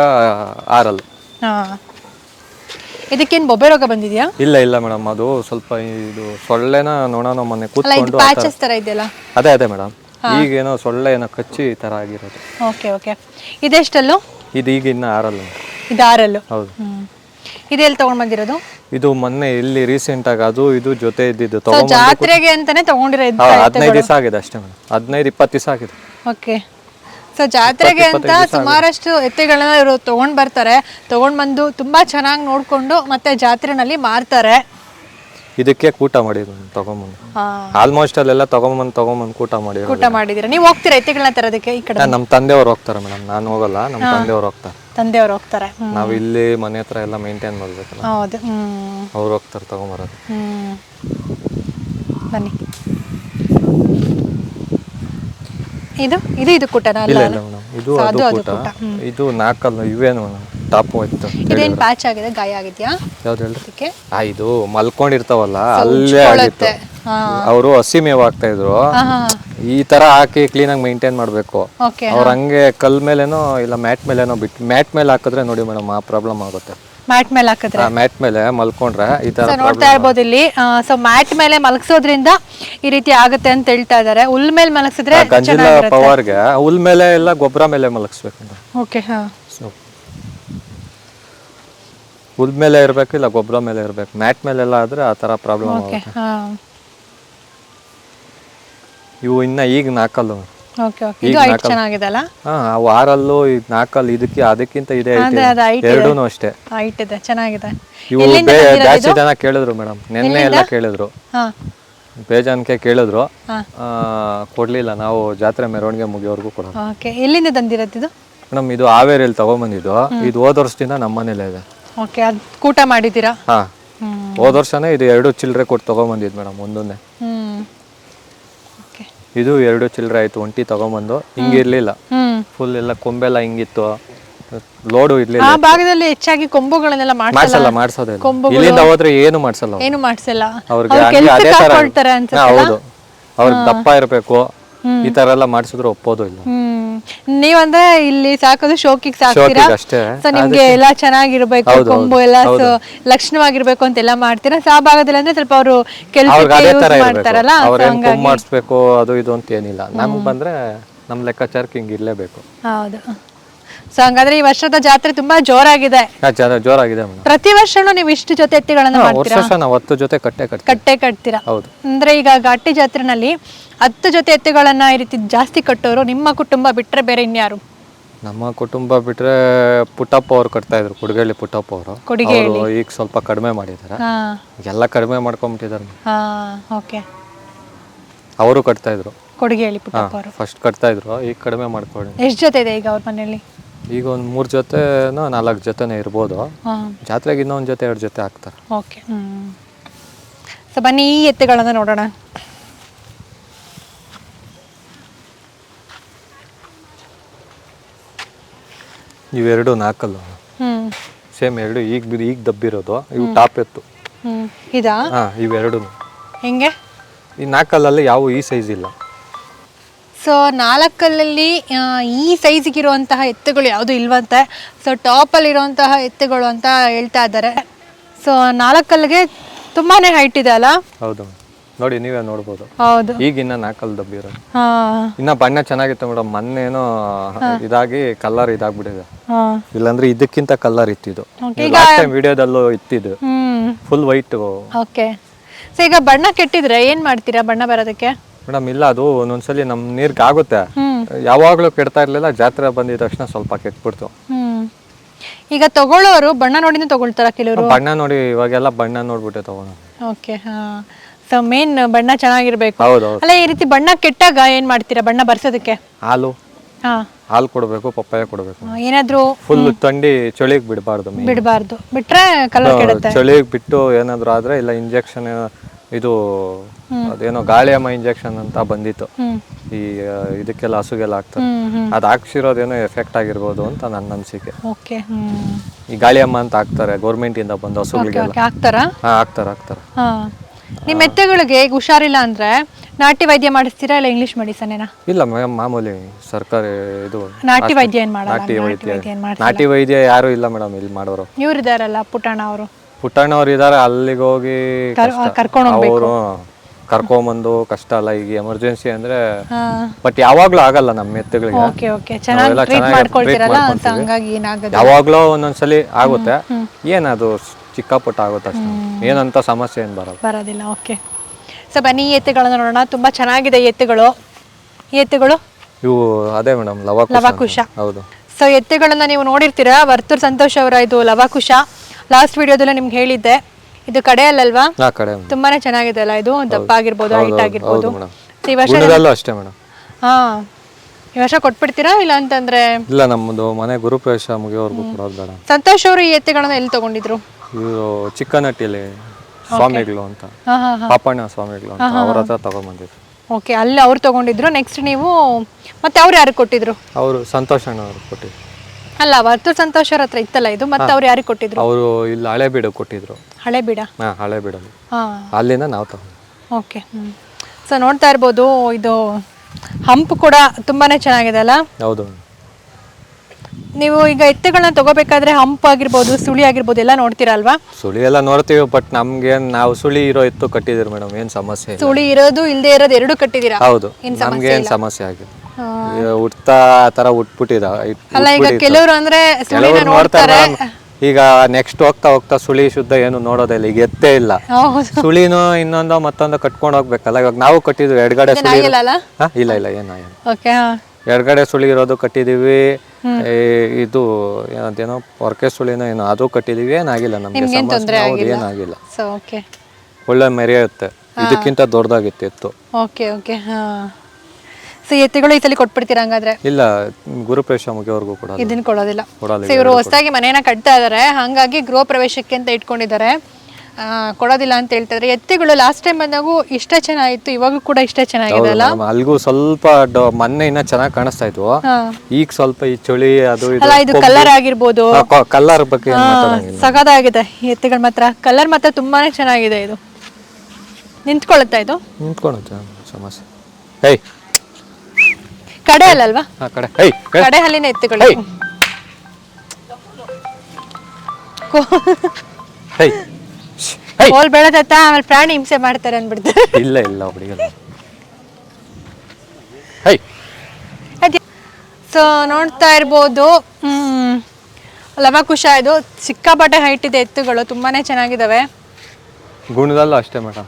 ಆರಲ್ಲ. ಹಾ. ಇದಕ್ಕೇನು ಬೊಬ್ಬೆ ರೋಗ ಬಂದಿದ್ಯಾ? ಇಲ್ಲ ಇಲ್ಲ ಮೇಡಮ್. ಅದು ಸ್ವಲ್ಪ ಇದು ಸೊಳ್ಳೆನ ನೋಡೋಣ ಮೊನ್ನೆ ಅಲ್ಲ ಇದು ಕೂತ್ಕೊಂಡು ಆ ಥರ- ಪ್ಯಾಚಸ್ ತರ ಇದೆಯಲ್ಲ? ಅದೇ ಅದೇ ಮೇಡಮ್. ಈಗೇನೋ ಸೊಳ್ಳೆ ಏನೋ ಕಚ್ಚಿ ಈ ತರ ಆಗಿರೋದು. Okay okay. ಇದೆಷ್ಟಲ್ಲು? ಇದು ಈಗ ಇನ್ನ ಆರಲ್ಲ. ಇದು ಆರಲ್ಲು? ಹೌದು. ಹ್ಮ್. ಇದೆಲ್ಲಿ ತಗೊಂಡ್ ಬಂದಿರೋದು? ಇದು ಮೊನ್ನೆ ಇಲ್ಲಿ ರೀಸೆಂಟ್ ಆಗಿ ಅದು ಇದು ಜೊತೆ ಇದ್ದಿದ್ದು. ಸೊ ತಗೊಂಡ್ ಜಾತ್ರೆಗೆ ಅಂತಾನೆ ತಗೊಂಡಿರೋ ಹದಿನೈದು ದಿವಸ ಆಗಿದೆ ಅಷ್ಟೇ ಮೇಡಮ್. ಹದಿನೈದು ಇಪ್ಪತ್ತು ದಿವಸ ಆಗಿದೆ. ಓಕೆ. ಸೊ ಜಾತ್ರೆಗೆ ಅಂತ ಸುಮಾರಷ್ಟು ಎತ್ತೆಗಳನ್ನ ಇವರು ತಗೊಂಡ್ ಬರ್ತಾರೆ. ತಗೊಂಡ್ ಬಂದು ತುಂಬಾ ಚೆನ್ನಾಗಿ ನೋಡ್ಕೊಂಡು ಮತ್ತೆ ಜಾತ್ರೆನಲ್ಲಿ ಮಾರ್ತಾರೆ. ಇದಕ್ಕೆ ಕೂಟ ಮಾಡಿದ್ರು ತಗೊಂಬಂದು. ಆಲ್ಮೋಸ್ಟ್ ಅಲ್ಲೆಲ್ಲ ತಗೊಂಬಂದು ತಗೊಂಬಂದು ಕೂಟ ಮಾಡಿ ಊಟ ಮಾಡಿದ್ರೆ ನೀವು ಹೋಗ್ತೀರಾ ಎತ್ತೆಗಳನ್ನ ತರೋದಕ್ಕೆ ಈ ಕಡೆ? ನಮ್ಮ ತಂದೆಯವ್ರು ಹೋಗ್ತಾರೆ ಮೇಡಮ್. ನಾನು ಹೋಗಲ್ಲ ನಮ್ಮ ತಂದೆಯವ್ರು ಹೋಗ್ತಾರೆ. ತಂದೆಯವ್ರು ಹೋಗ್ತಾರೆ. ಹ್ಮ್. ನಾವು ಇಲ್ಲಿ ಮನೆ ಹತ್ರ ಎಲ್ಲ ಮೇಂಟೈನ್ ಮಾಡ್ಬೇಕಲ್ಲ ಹೌದು. ಹ್ಮ್. ಅವ್ರು ಹೋಗ್ತಾರೆ ತಗೊಂಬರೋದು. ಹ್ಮ್. ಬನ್ನಿ. ಇದು? ಇದು ಇದು ಕೂಟನ ಇಲ್ಲ ಅಲ್ಲ ಇಲ್ಲ ಮೇಡಮ್. ಇದು ಅದು ಅದು ಅದು ಕೂಟ. ಇದು ನಾಲ್ಕಲ್ಲ ಇವೇನು ಮೇಡಮ್? ಟಾಪ್ ಹೋಯ್ತು ಇದೇನ್ ಪ್ಯಾಚ್ ಆಗಿದೆ? ಗಾಯ ಆಗಿದ್ಯಾ? ಯಾವ್ದು ಹೇಳ್ರಿ ಅದಕ್ಕೆ? ಆ ಇದು ಮಲ್ಕೊಂಡಿರ್ತಾವಲ್ಲ ಅಲ್ಲೇ ಆಗಿತ್ತು. ಅವರು ಹಸಿ ಮೇವ್ ಹಾಕ್ತಾ ಇದ್ರು. ಈ ತರ ಹಾಕಿ ಕ್ಲೀನಾಗಿ ಆಗಿ ಮಾಡಬೇಕು. ಓಕೆ ಅವ್ರ ಹಂಗೆ ಕಲ್ ಮೇಲೇನೋ ಇಲ್ಲ ಮ್ಯಾಟ್ ಮೇಲೇನೋ ಬಿಟ್ಟು ಮ್ಯಾಟ್ ಮೇಲೆ ಹಾಕಿದ್ರೆ ನೋಡಿ ಮೇಡಮ್ ಆ ಪ್ರಾಬ್ಲಮ್ ಆಗುತ್ತೆ. ಮ್ಯಾಟ್ ಮೇಲೆ ಹಾಕಿದ್ರೆ? ಆ ಮ್ಯಾಟ್ ಮೇಲೆ ಮಲ್ಕೊಂಡ್ರೆ ಈ ತರ ಸೊ ನೋಡ್ತಾ ಇರ್ಬೋದು ಇಲ್ಲಿ. ಸೊ ಮ್ಯಾಟ್ ಮೇಲೆ ಮಲಗಿಸೋದ್ರಿಂದ ಈ ರೀತಿ ಆಗುತ್ತೆ ಅಂತ ಹೇಳ್ತಾ ಇದ್ದಾರೆ. ಹುಲ್ ಮೇಲೆ ಮಲಗಿಸಿದ್ರೆ ಪವರ್ಗೆ ಹುಲ್ ಮೇಲೆ ಎಲ್ಲ ಗೊಬ್ಬರ ಮೇಲೆ ಮಲಗಿಸ್ಬೇಕು ಓಕೆ ಹಾ. ಸೊ ಹುಲ್ ಮೇಲೆ ಇರಬೇಕು ಇಲ್ಲ ಗೊಬ್ಬರ ಮೇಲೆ ಇರಬೇಕು. ಮ್ಯಾಟ್ ಮೇಲೆ ಎಲ್ಲ ಆದ್ರೆ ಆ ತರ ಪ್ರಾಬ್ಲಮ್ ಆಗುತ್ತೆ. ಹಾ. ಇವು ಇನ್ನ ಈಗ ನಾಲ್ಕಲ್ಲು ಓಕೆ ಓಕೆ ಇದು ಹೈಟ್ ಚೆನ್ನಾಗಿದೆ ಅಲ್ಲ? ಹಾ ಈಗ ಇದಕ್ಕೆ ಅದಕ್ಕಿಂತ ಇದೆ ಅದೇ ಅಷ್ಟೇ. ಹೈಟ್ ಇದೆ. ಚೆನ್ನಾಗಿದೆ. ಇವು ಜಾಸ್ತಿ ಜನ ಕೇಳಿದ್ರು ಮೇಡಮ್. ನಿನ್ನೆ ಎಲ್ಲ ಕೇಳಿದ್ರು. ಬೇಜಾನ್ಕೆ ಕೇಳಿದ್ರು. ಕೊಡ್ಲಿಲ್ಲ. ನಾವು ಜಾತ್ರೆ ಮೆರವಣಿಗೆ ಮುಗಿಯೋವರೆಗೂ ಕೊಡೋಣ. ಓಕೆ ಎಲ್ಲಿಂದ ತಂದಿರೋದು ಇದು? ಮೇಡಮ್ ಇದು ಹಾವೇರಿಯಲ್ಲಿ ತಗೊಂಬಂದಿದ್ದು. ಇದು ಹೋದ ವರ್ಷದಿಂದ ನಮ್ಮ ಮನೇಲೇ ಇದೆ. ಓಕೆ ಅದು ಕೂಟ ಮಾಡಿದ್ದೀರಾ? ಹಾ. ಹೋದ ವರ್ಷನೇ ಇದು ಎರಡು ಚಿಲ್ಲರೆ ಕೊಟ್ಟು ತಗೊಂಬಂದಿದ್ದು ಮೇಡಮ್ ಒಂದೊಂದೇ. ಇದು ಎರಡು ಚಿಲ್ಲರೆ ಆಯ್ತು ಒಂಟಿ ತಗೊಂಡ್ಬಂದು ಹಿಂಗಿರ್ಲಿಲ್ಲ ಫುಲ್ ಎಲ್ಲ ಕೊಂಬೆಲ್ಲ ಹಿಂಗಿತ್ತು. ಲೋಡು ಇರ್ಲಿಲ್ಲ. ಆ ಭಾಗದಲ್ಲಿ ಹೆಚ್ಚಾಗಿ ಕೊಂಬುಗಳನ್ನೆಲ್ಲ ಮಾಡ್ಸಲ್ಲ? ಮಾಡ್ಸಲ್ಲ ಮಾಡ್ಸೋದಿಲ್ಲ ಕೊಂಬುಗಳು- ಇಲ್ಲಿಂದ ಹೋದ್ರೆ ಏನು ಮಾಡ್ಸಲ್ಲ ಅವ್ರು. ಏನು ಮಾಡ್ಸಲ್ಲ? ಅವ್ರಿಗೆ ಅವ್ರು ಹಂಗೆ ಅದೇ ಕೆಲ್ಸಕ್ಕೆ ತರ ಹಾಕೊಳ್ತಾರೆ ಹಾ, ಅನ್ಸುತ್ತೆ ಹೌದು. ಅವ್ರಿಗೆ ದಪ್ಪ ಇರಬೇಕು. ಈ ತರ ಎಲ್ಲ ಮಾಡಿಸಿದ್ರು ಒಪ್ಪೋದು ಇಲ್ಲ. ಹ್ಮ್. ನೀವಂದ್ರೆ ಇಲ್ಲಿ ಸಾಕೋದು ಶೋಕಿಗೆ ಸಾಕ್ತೀರಾ? ಅಷ್ಟೇ. ಸೊ ನಿಮ್ಗೆ ಎಲ್ಲ ಚೆನ್ನಾಗಿರ್ಬೇಕು ಕೊಂಬು ಎಲ್ಲ ಸೊ ಲಕ್ಷಣವಾಗಿರ್ಬೇಕು ಅಂತೆಲ್ಲ ಮಾಡ್ತೀರಾ? ಸೊ ಆ ಭಾಗದಲ್ಲಿ ಅಂದ್ರೆ ಸ್ವಲ್ಪ ಅವರು ಕೆಲಸ ಮಾಡ್ತಾರಲ್ಲ ಮಾಡಿಸ್ಬೇಕು ಅದು ಇದು ಅಂತ ಏನಿಲ್ಲ. ನಮ್ಗೆ ಬಂದ್ರೆ ನಮ್ ಲೆಕ್ಕಾಚಾರಕ್ಕೆ ಹಿಂಗ್ ಇರ್ಲೇಬೇಕು. ಹೌದು. ಸೊ ಹಂಗಾದ್ರೆ ಈ ವರ್ಷದ ಜಾತ್ರೆ ತುಂಬಾ ಜೋರಾಗಿದೆ. ಜೋರಾಗಿದೆ ಪ್ರತಿ ವರ್ಷನೂ ನೀವು ಇಷ್ಟು ಜೊತೆ ಎತ್ತಿಗಳನ್ನ ಮಾಡ್ತೀರಾ? ಹತ್ತು ಜೊತೆ ಕಟ್ಟೆ ಕಟ್ಟೆ ಕಟ್ತೀರಾ? ಹೌದು. ಅಂದ್ರೆ ಈಗ ಘಾಟಿ ಜಾತ್ರೆನಲ್ಲಿ ಹತ್ತು ಜೊತೆ ಎತ್ತುಗಳನ್ನ ಈ ರೀತಿ ಜಾಸ್ತಿ ಕಟ್ಟೋರು ನಿಮ್ಮ ಕುಟುಂಬ ಬಿಟ್ರೆ ಬೇರೆ ಇನ್ಯಾರು? ನಮ್ಮ ಕುಟುಂಬ ಬಿಟ್ರೆ ಪುಟ್ಟಪ್ಪ ಅವ್ರು ಕಟ್ತಾ ಇದ್ರು ಕುಡಗಳ್ಳಿ ಪುಟ್ಟಪ್ಪ ಅವರು. ಈಗ ಸ್ವಲ್ಪ ಕಡಿಮೆ ಮಾಡಿದ್ದಾರೆ. ಹಾ. ಎಲ್ಲ ಕಡಿಮೆ ಮಾಡ್ಕೊಂಡ್ಬಿಟ್ಟಿದ್ದಾರೆ ಓಕೆ. ಅವರು ಕಟ್ತಾ ಇದ್ರು. ಕೊಡುಗೆ ಹೇಳಿ ಫಸ್ಟ್ ಕಟ್ತಾ ಇದ್ರು ಈಗ ಕಡಿಮೆ ಮಾಡ್ಕೊಳ್ಳಿ ಎಷ್ಟು ಜೊತೆ ಇದೆ ಈಗ ಅವ್ರ ಮನೆಯಲ್ಲಿ? ಈಗ ಒಂದು ಮೂರು ಜೊತೆನೋ ನಾಲ್ಕು ಜೊತೆನೇ ಇರ್ಬೋದು. ಜಾತ್ರೆಗೆ ಇನ್ನೊಂದು ಜೊತೆ ಎರಡು ಜೊತೆ ಹಾಕ್ತಾರೆ ಓಕೆ ಸೊ ಬನ್ನಿ ಈ ಎತ್ತುಗಳನ್ನ ನೋಡೋಣ. ಇವೆರಡು ನಾಲ್ಕಲ್ಲು. ಹ್ಮ್. ಸೇಮ್ ಎರಡು ಈಗ ಈಗ ದಬ್ಬಿರೋದು. ಇವು ಟಾಪ್ ಎತ್ತು. ಇದಾ? ಹಾ ಇವೆರಡು ಹೆಂಗೆ? ಈ ನಾಲ್ಕಲ್ಲಲ್ಲಿ ಯಾವ ಈ ಸೈಜ್ ಇಲ್ಲ. ಸೊ ನಾಲ್ಕಲ್ಲಲ್ಲಿ ಆ, ಈ ಸೈಜ್ಗಿರುವಂತಹ ಎತ್ತುಗಳು ಯಾವುದು ಇಲ್ವಂತೆ? ಸೊ ಟಾಪಲ್ಲಿ ಇರುವಂತಹ ಎತ್ತುಗಳು ಅಂತ ಹೇಳ್ತಾ ಇದ್ದಾರೆ. ಸೊ ನಾಲ್ಕಲ್ಲಿಗೆ ತುಂಬಾನೇ ಹೈಟ್ ಇದೆ ಅಲ್ಲ? ಹೌದು. ನೋಡಿ ನೀವೇ ನೋಡ್ಬೋದು. ಹೌದು. ಈಗ ಇನ್ನ ನಾಲ್ಕಲ್ ದಬ್ಬಿರೋದು. ಹಾ. ಇನ್ನ ಬಣ್ಣ ಚೆನ್ನಾಗಿತ್ತು ಮೇಡಮ್ ಮೊನ್ನೇನೋ ಇದಾಗಿ ಕಲರ್ ಇದಾಗ್ಬಿಟ್ಟಿದೆ. ಇಲ್ಲಾಂದ್ರೆ ಇದಕ್ಕಿಂತ ಕಲರ್ ಇತ್ತಿದ್ದು. ಲಾಸ್ಟ್ ಟೈಮ್ ವಿಡಿಯೋದಲ್ಲೂ ಇತ್ತಿದ್ದು. ಫುಲ್ ವೈಟ್ ಓಕೆ ಸೊ ಈಗ ಬಣ್ಣ ಕೆಟ್ಟಿದ್ರೆ ಏನ್ ಮಾಡ್ತೀರಾ ಬಣ್ಣ ಬರೋದಕ್ಕೆ? ಮೇಡಮ್ ಇಲ್ಲ ಅದು ಒಂದೊಂದ್ಸಲಿ ನಮ್ ನೀರ್ಗೆ ಆಗುತ್ತೆ. ಯಾವಾಗ್ಲೂ ಕೆಡ್ತಾ ಇರ್ಲಿಲ್ಲ ಜಾತ್ರೆ ಬಂದಿದ ತಕ್ಷಣ ಸ್ವಲ್ಪ ಕೆಟ್ಬಿಡ್ತು. ಹ್ಮ್. ಈಗ ತಗೊಳ್ಳೋರು ಬಣ್ಣ ನೋಡಿನೇ ತಗೊಳ್ತಾರ ಕೆಲವರು? ಬಣ್ಣ ನೋಡಿ ಇವಾಗೆಲ್ಲ ಬಣ್ಣ ನೋಡ್ಬಿಟ್ಟೆ ತಗೋಣ ಓಕೆ ಹಾ. ಸೊ ಮೇನ್ ಬಣ್ಣ ಚೆನ್ನಾಗಿರ್ಬೇಕು. ಹೌದು ಅಲ್ಲ ಈ ರೀತಿ ಬಣ್ಣ ಕೆಟ್ಟಾಗ ಏನ್ ಮಾಡ್ತೀರಾ ಬಣ್ಣ ಬರ್ಸೋದಕ್ಕೆ? ಹಾಲು. ಹಾ. ಹಾಲು ಕೊಡಬೇಕು ಪಪ್ಪಾಯ ಕೊಡಬೇಕು. ಏನಾದ್ರೂ? ಫುಲ್ ಥಂಡಿ ಚಳಿಗೆ ಬಿಡಬಾರ್ದು ಬಿಡಬಾರ್ದು. ಬಿಟ್ರೆ ಕಲರ್ ಕೆಡುತ್ತೆ. ಚಳಿಗೆ ಬಿಟ್ಟು ಏನಾದ್ರು ಆದ್ರೆ ಇಲ್ಲ ಇಂಜೆಕ್ಷನ್ ಇದು ಅದೇನೋ ಗಾಳಿಯಮ್ಮ ಇಂಜೆಕ್ಷನ್ ಅಂತ ಬಂದಿತ್ತು. ಈ ಇದಕ್ಕೆಲ್ಲ ಹಸುಗೆಲ್ಲ ಆಗ್ತದೆ. ಅದು ಹಾಕ್ಸಿರೋದೇನೋ ಎಫೆಕ್ಟ್ ಆಗಿರ್ಬೋದು ಅಂತ ನನ್ನ ಅನಿಸಿಕೆ. ಈ ಗಾಳಿಯಮ್ಮ ಅಂತ ಹಾಕ್ತಾರೆ ಗೌರ್ಮೆಂಟ್ ಇಂದ ಬಂದು ಹಸುಗಳಿಗೆಲ್ಲ. ಹಾಕ್ತಾರಾ ಹಾಕ್ತಾರೆ ನಿಮ್ಮ ಮೆತ್ತೆಗಳಿಗೆ ಈಗ ಹುಷಾರಿಲ್ಲ ಅಂದ್ರೆ ನಾಟಿ ವೈದ್ಯ ಮಾಡಿಸ್ತೀರಾ ಇಲ್ಲ ಇಂಗ್ಲಿಷ್ ಮೆಡಿಸನೇನಾ ಇಲ್ಲ ಮ್ಯಾಮ್ ಮಾಮೂಲಿ ಸರ್ಕಾರಿ ಇದು ನಾಟಿ ವೈದ್ಯ ಏನ್ ಮಾಡ್ತಾರೆ ನಾಟಿ ವೈದ್ಯ. ನಾಟಿ ವೈದ್ಯ ಯಾರು ಇಲ್ಲ ಮೇಡಮ್ ಇಲ್ಲಿ ಮಾಡೋರು. ಇವ್ರು ಇದಾರಲ್ಲ ಪುಟಾಣ ಅವರು. ಪುಟ್ಟಣ್ಣವ್ರು ಇದಾರೆ ಅಲ್ಲಿಗೆ ಹೋಗಿ ಕರ್ಕೊಂಡು ಅವರು ಕರ್ಕೊಂಬಂದು ಕಷ್ಟ ಅಲ್ಲ ಈಗ ಎಮರ್ಜೆನ್ಸಿ ಅಂದ್ರೆ ಬಟ್ ಯಾವಾಗ್ಲೂ ಆಗಲ್ಲ ನಮ್ಮ ಎತ್ತುಗಳಿಗೆ. Okay okay. ಚೆನ್ನಾಗಿ ನಾವೆಲ್ಲ ಟ್ರೀಟ್ ಚೆನ್ನಾಗಿ ಮಾಡ್ಕೊಳ್ತೀರಲ್ಲ treat ಅಂತ ಹಂಗಾಗಿ ಏನಾಗದು? ಯಾವಾಗ್ಲೋ ಒಂದೊಂದ್ಸಲಿ ಆಗುತ್ತೆ. ಏನದು ಚಿಕ್ಕಪುಟ್ಟ ಆಗುತ್ತೆ ಅಷ್ಟೇ. ಏನಂತ ಸಮಸ್ಯೆ ಏನ್ ಬರಲ್ಲ. ಬರೋದಿಲ್ಲ ಓಕೆ. ಸೊ ಬನ್ನಿ ಈ ಎತ್ತುಗಳನ್ನ ನೋಡೋಣ. ತುಂಬಾ ಚೆನ್ನಾಗಿದೆ ಈ ಎತ್ತುಗಳು. ಈ ಎತ್ತುಗಳು? ಇವು ಅದೇ ಮೇಡಮ್ ಲವಾಕುಶ ಅಂತ. ಲವಾಕುಶ. ಹೌದು. ಸೊ ಎತ್ತುಗಳನ್ನ ನೀವು ನೋಡಿರ್ತೀರಾ? ವರ್ತೂರ್ ಸಂತೋಷ್ ಅವರ ಇದು ಲವಾಕುಶ. ಲಾಸ್ಟ್ ವಿಡಿಯೋದಲ್ಲೂ ನಿಮ್ಗೆ ಹೇಳಿದ್ದೆ ಇದು ಕಡೆಯಲ್ಲಲ್ವಾ ಆ ಕಡೆ ತುಂಬಾನೇ ಚೆನ್ನಾಗಿದೆ ಅಲ್ಲ ಇದು ದಪ್ಪ ಆಗಿರ್ಬೋದು ಹೈಟ್ ಆಗಿರ್ಬೋದು. ಹೌದು ಮೇಡಮ್. So ಈ ವರ್ಷ ಗುಣದಲ್ಲೂ ಅಷ್ಟೇ ಮೇಡಮ್. ಹಾ. ಈ ವರ್ಷ ಕೊಟ್ಬಿಡ್ತೀರಾ ಇಲ್ಲ ಅಂತಂದ್ರೆ ಇಲ್ಲ ನಮ್ಮದು ಮನೆ ಗುರುಪ್ರವೇಶ ಮುಗಿಯೋವರೆಗೂ ಕೊಡೋದು ಬೇಡ. ಸಂತೋಷ್ ಅವರು ಈ ಎತ್ತುಗಳನ್ನ ಎಲ್ಲಿ ತಗೊಂಡಿದ್ರು? ಇವರು ಚಿಕ್ಕನಟ್ಟಿಲಿ ಸ್ವಾಮಿಗಳು ಅಂತ. ಹಾ ಹಾ ಪಾಪಣ್ಣ ಸ್ವಾಮಿಗಳು ಅಂತ. ಅವ್ರ ಹತ್ರ ತಗೊಂಡ್ಬಂದಿದ್ರು ಓಕೆ ಅಲ್ಲಿ ಅವ್ರು ತಗೊಂಡಿದ್ರು ನೆಕ್ಸ್ಟ್ ನೀವು ಮತ್ತೆ ಅವ್ರು ಯಾರು ಕೊಟ್ಟಿದ್ರು? ಅವರು ಸಂತೋಷ್ ಅಣ್ಣ ಅವ್ರು ಕೊಟ್ಟಿದ್ರು. ಅಲ್ಲ ವರ್ತೂರ್ ಸಂತೋಷ್ ಅವ್ರ ಹತ್ರ ಇತ್ತಲ್ಲ ಇದು? ಮತ್ತೆ ಅವ್ರು ಯಾರಿಗೆ ಕೊಟ್ಟಿದ್ರು? ಅವರು ಇಲ್ಲಿ ಹಳೆಬೀಡು ಕೊಟ್ಟಿದ್ರು. ಹಳೆ ಬಿಡ? ಹಾ ಹಳೆಬೀಡಲ್ಲಿ ಹಾ. ಅಲ್ಲಿಂದ ನಾವು ತಗೊಂಡು ಓಕೆ ಸೊ ನೋಡ್ತಾ ಇರ್ಬೋದು ಇದು ಹಂಪ್ ಕೂಡ ತುಂಬಾನೇ ಚೆನ್ನಾಗಿದೆ ಅಲ್ಲ? ಹೌದು. ನೀವು ಈಗ ಎತ್ತುಗಳನ್ನ ತಗೋಬೇಕಾದ್ರೆ ಹಂಪ್ ಆಗಿರ್ಬೋದು ಸುಳಿ ಆಗಿರ್ಬೋದು ಎಲ್ಲ ನೋಡ್ತೀರಾ ಅಲ್ವಾ? ಸುಳಿ ಎಲ್ಲ ನೋಡ್ತೀವಿ ಬಟ್ ನಮ್ಗೆ ನಾವು ಸುಳಿ ಇರೋ ಎತ್ತು ಕಟ್ಟಿದಿರಿ ಮೇಡಮ್ ಏನು ಸಮಸ್ಯೆ ಇಲ್ಲ. ಸುಳಿ ಇರೋದು ಇಲ್ಲದೆ ಇರೋದು ಎರಡು ಕಟ್ಟಿದ್ದೀರಾ? ಹೌದು ನಮ್ಗೆ ಏನು ಸಮಸ್ಯೆ ಆಗಿದೆ ಈಗ ಹುಟ್ತಾ ಆ ಥರ ಅಲ್ಲ ಈಗ ಕೆಲವರು ಅಂದ್ರೆ ಸುಳಿನ ನೋಡ್ತಾರೆ. ಈಗ ನೆಕ್ಸ್ಟ್ ಹೋಗ್ತಾ ಹೋಗ್ತಾ ಸುಳಿ ಶುದ್ಧ ಏನು ನೋಡೋದಿಲ್ಲ ಈಗ ಎತ್ತೇ ಇಲ್ಲ. ಸುಳಿನೂ ಇನ್ನೊಂದು ಮತ್ತೊಂದು ಕಟ್ಕೊಂಡು ಹೋಗ್ಬೇಕಲ್ಲ ಇವಾಗ ನಾವು ಕಟ್ಟಿದ್ವಿ ಎಡಗಡೆ ಸುಳಿ ಹಾ ಇಲ್ಲ ಇಲ್ಲ ಏನು ಎಡ್ಗಡೆ ಓಕೆ ಎಡಗಡೆ ಸುಳಿ ಇರೋದು ಕಟ್ಟಿದೀವಿ ಈ ಇದು ಏನಂತೇನೋ ಪೊರ್ಕೆ ಸುಳಿನೋ ಏನೋ ಅದು ಕಟ್ಟಿದೀವಿ ಏನಾಗಿಲ್ಲ ನಮ್ಗೆ ಸಮಸ್ಯೆ ಹೌದು ಏನಾಗಿಲ್ಲ. ಸೊ ಓಕೆ ಒಳ್ಳೆ ಮೆರೆಯುತ್ತೆ. ಇದಕ್ಕಿಂತ ದೊಡ್ಡದಾಗಿತ್ತು ಎತ್ತು. ಓಕೆ ಓಕೆ ಹಾಂ. ಸೊ ಎತ್ತುಗಳು ಈ ಸಲ ಕೊಟ್ಬಿಡ್ತೀರಾ ಹಂಗಾದ್ರೆ? ಇಲ್ಲ ಗುರುಪ್ರವೇಶ ಮುಗಿಯೋವರೆಗೂ ಕೂಡ ಇದನ್ನ ಕೊಡೋದಿಲ್ಲ. ಕೊಡಲ್ಲ ಸೊ ಇವರು ಹೊಸದಾಗಿ ಮನೆಯನ್ನ ಕಟ್ತಾ ಇದ್ದಾರೆ ಹಾಗಾಗಿ ಗೃಹ ಪ್ರವೇಶಕ್ಕೆ ಅಂತ ಇಟ್ಕೊಂಡಿದ್ದಾರೆ. ಆ, ಕೊಡೋದಿಲ್ಲ ಅಂತ ಹೇಳ್ತಾರೆ ಎತ್ತಿಗಳು ಲಾಸ್ಟ್ ಟೈಮ್ ಬಂದಾಗೂ ಇಷ್ಟೇ ಚೆನ್ನಾಗಿತ್ತು ಇವಾಗೂ ಕೂಡ ಇಷ್ಟೇ ಚೆನ್ನಾಗಿದೆ ಅಲ್ಲ? ಅಲ್ಗೂ ಸ್ವಲ್ಪ ಡ- ಮೊನ್ನೆ ಇನ್ನ ಚೆನ್ನಾಗಿ ಕಾಣಿಸ್ತಾ ಇದ್ವು. ಹಾ. ಈಗ ಸ್ವಲ್ಪ ಈ ಚಳಿ ಅದು ಅಲ್ಲ ಇದು ಕಲರ್ ಆಗಿರ್ಬೋದು. ಕಲರ್ ಬಗ್ಗೆ ಏನ್ ಮಾತಾಡಂಗಿಲ್ಲ. ಸಗದಾಗಿದೆ ಈ ಮಾತ್ರ. ಕಲರ್ ಮಾತ್ರ ತುಂಬಾನೇ ಚೆನ್ನಾಗಿದೆ ಇದು. ನಿಂತ್ಕೊಳ್ಳುತ್ತಾ ಇದು? ನಿಂತ್ಕೊಳುತ್ತೆ ಸಮಸ್ಯೆ. ಹೇಯ್ ಕಡೆ ಅಲ್ಲಲ್ವಾ ಆ ಕಡೆ. ಹೇಯ್ ಕಡೆ. ಕಡೆ ಹಲ್ಲಿನ ಎತ್ತುಗಳು. ಶ್ಶ್, ಹೋಲ್ ಬೆಳೆದತ್ತ ಆಮೇಲೆ ಪ್ರಾಣಿ ಹಿಂಸೆ ಮಾಡ್ತಾರೆ ಅಂದ್ಬಿಡ್ತಾರೆ ಇಲ್ಲ ಇಲ್ಲ ಹುಡುಗಲ್ಲ ಸೊ ನೋಡ್ತಾ ಇರ್ಬೋದು. ಹ್ಮ್. ಲವಕುಶ ಇದು ಸಿಕ್ಕಾಪಟ್ಟೆ ಹೈಟ್ ಇದೆ ಎತ್ತುಗಳು ತುಂಬಾನೇ ಚೆನ್ನಾಗಿದಾವೆ. ಗುಣದಲ್ಲೂ ಅಷ್ಟೇ ಮೇಡಮ್.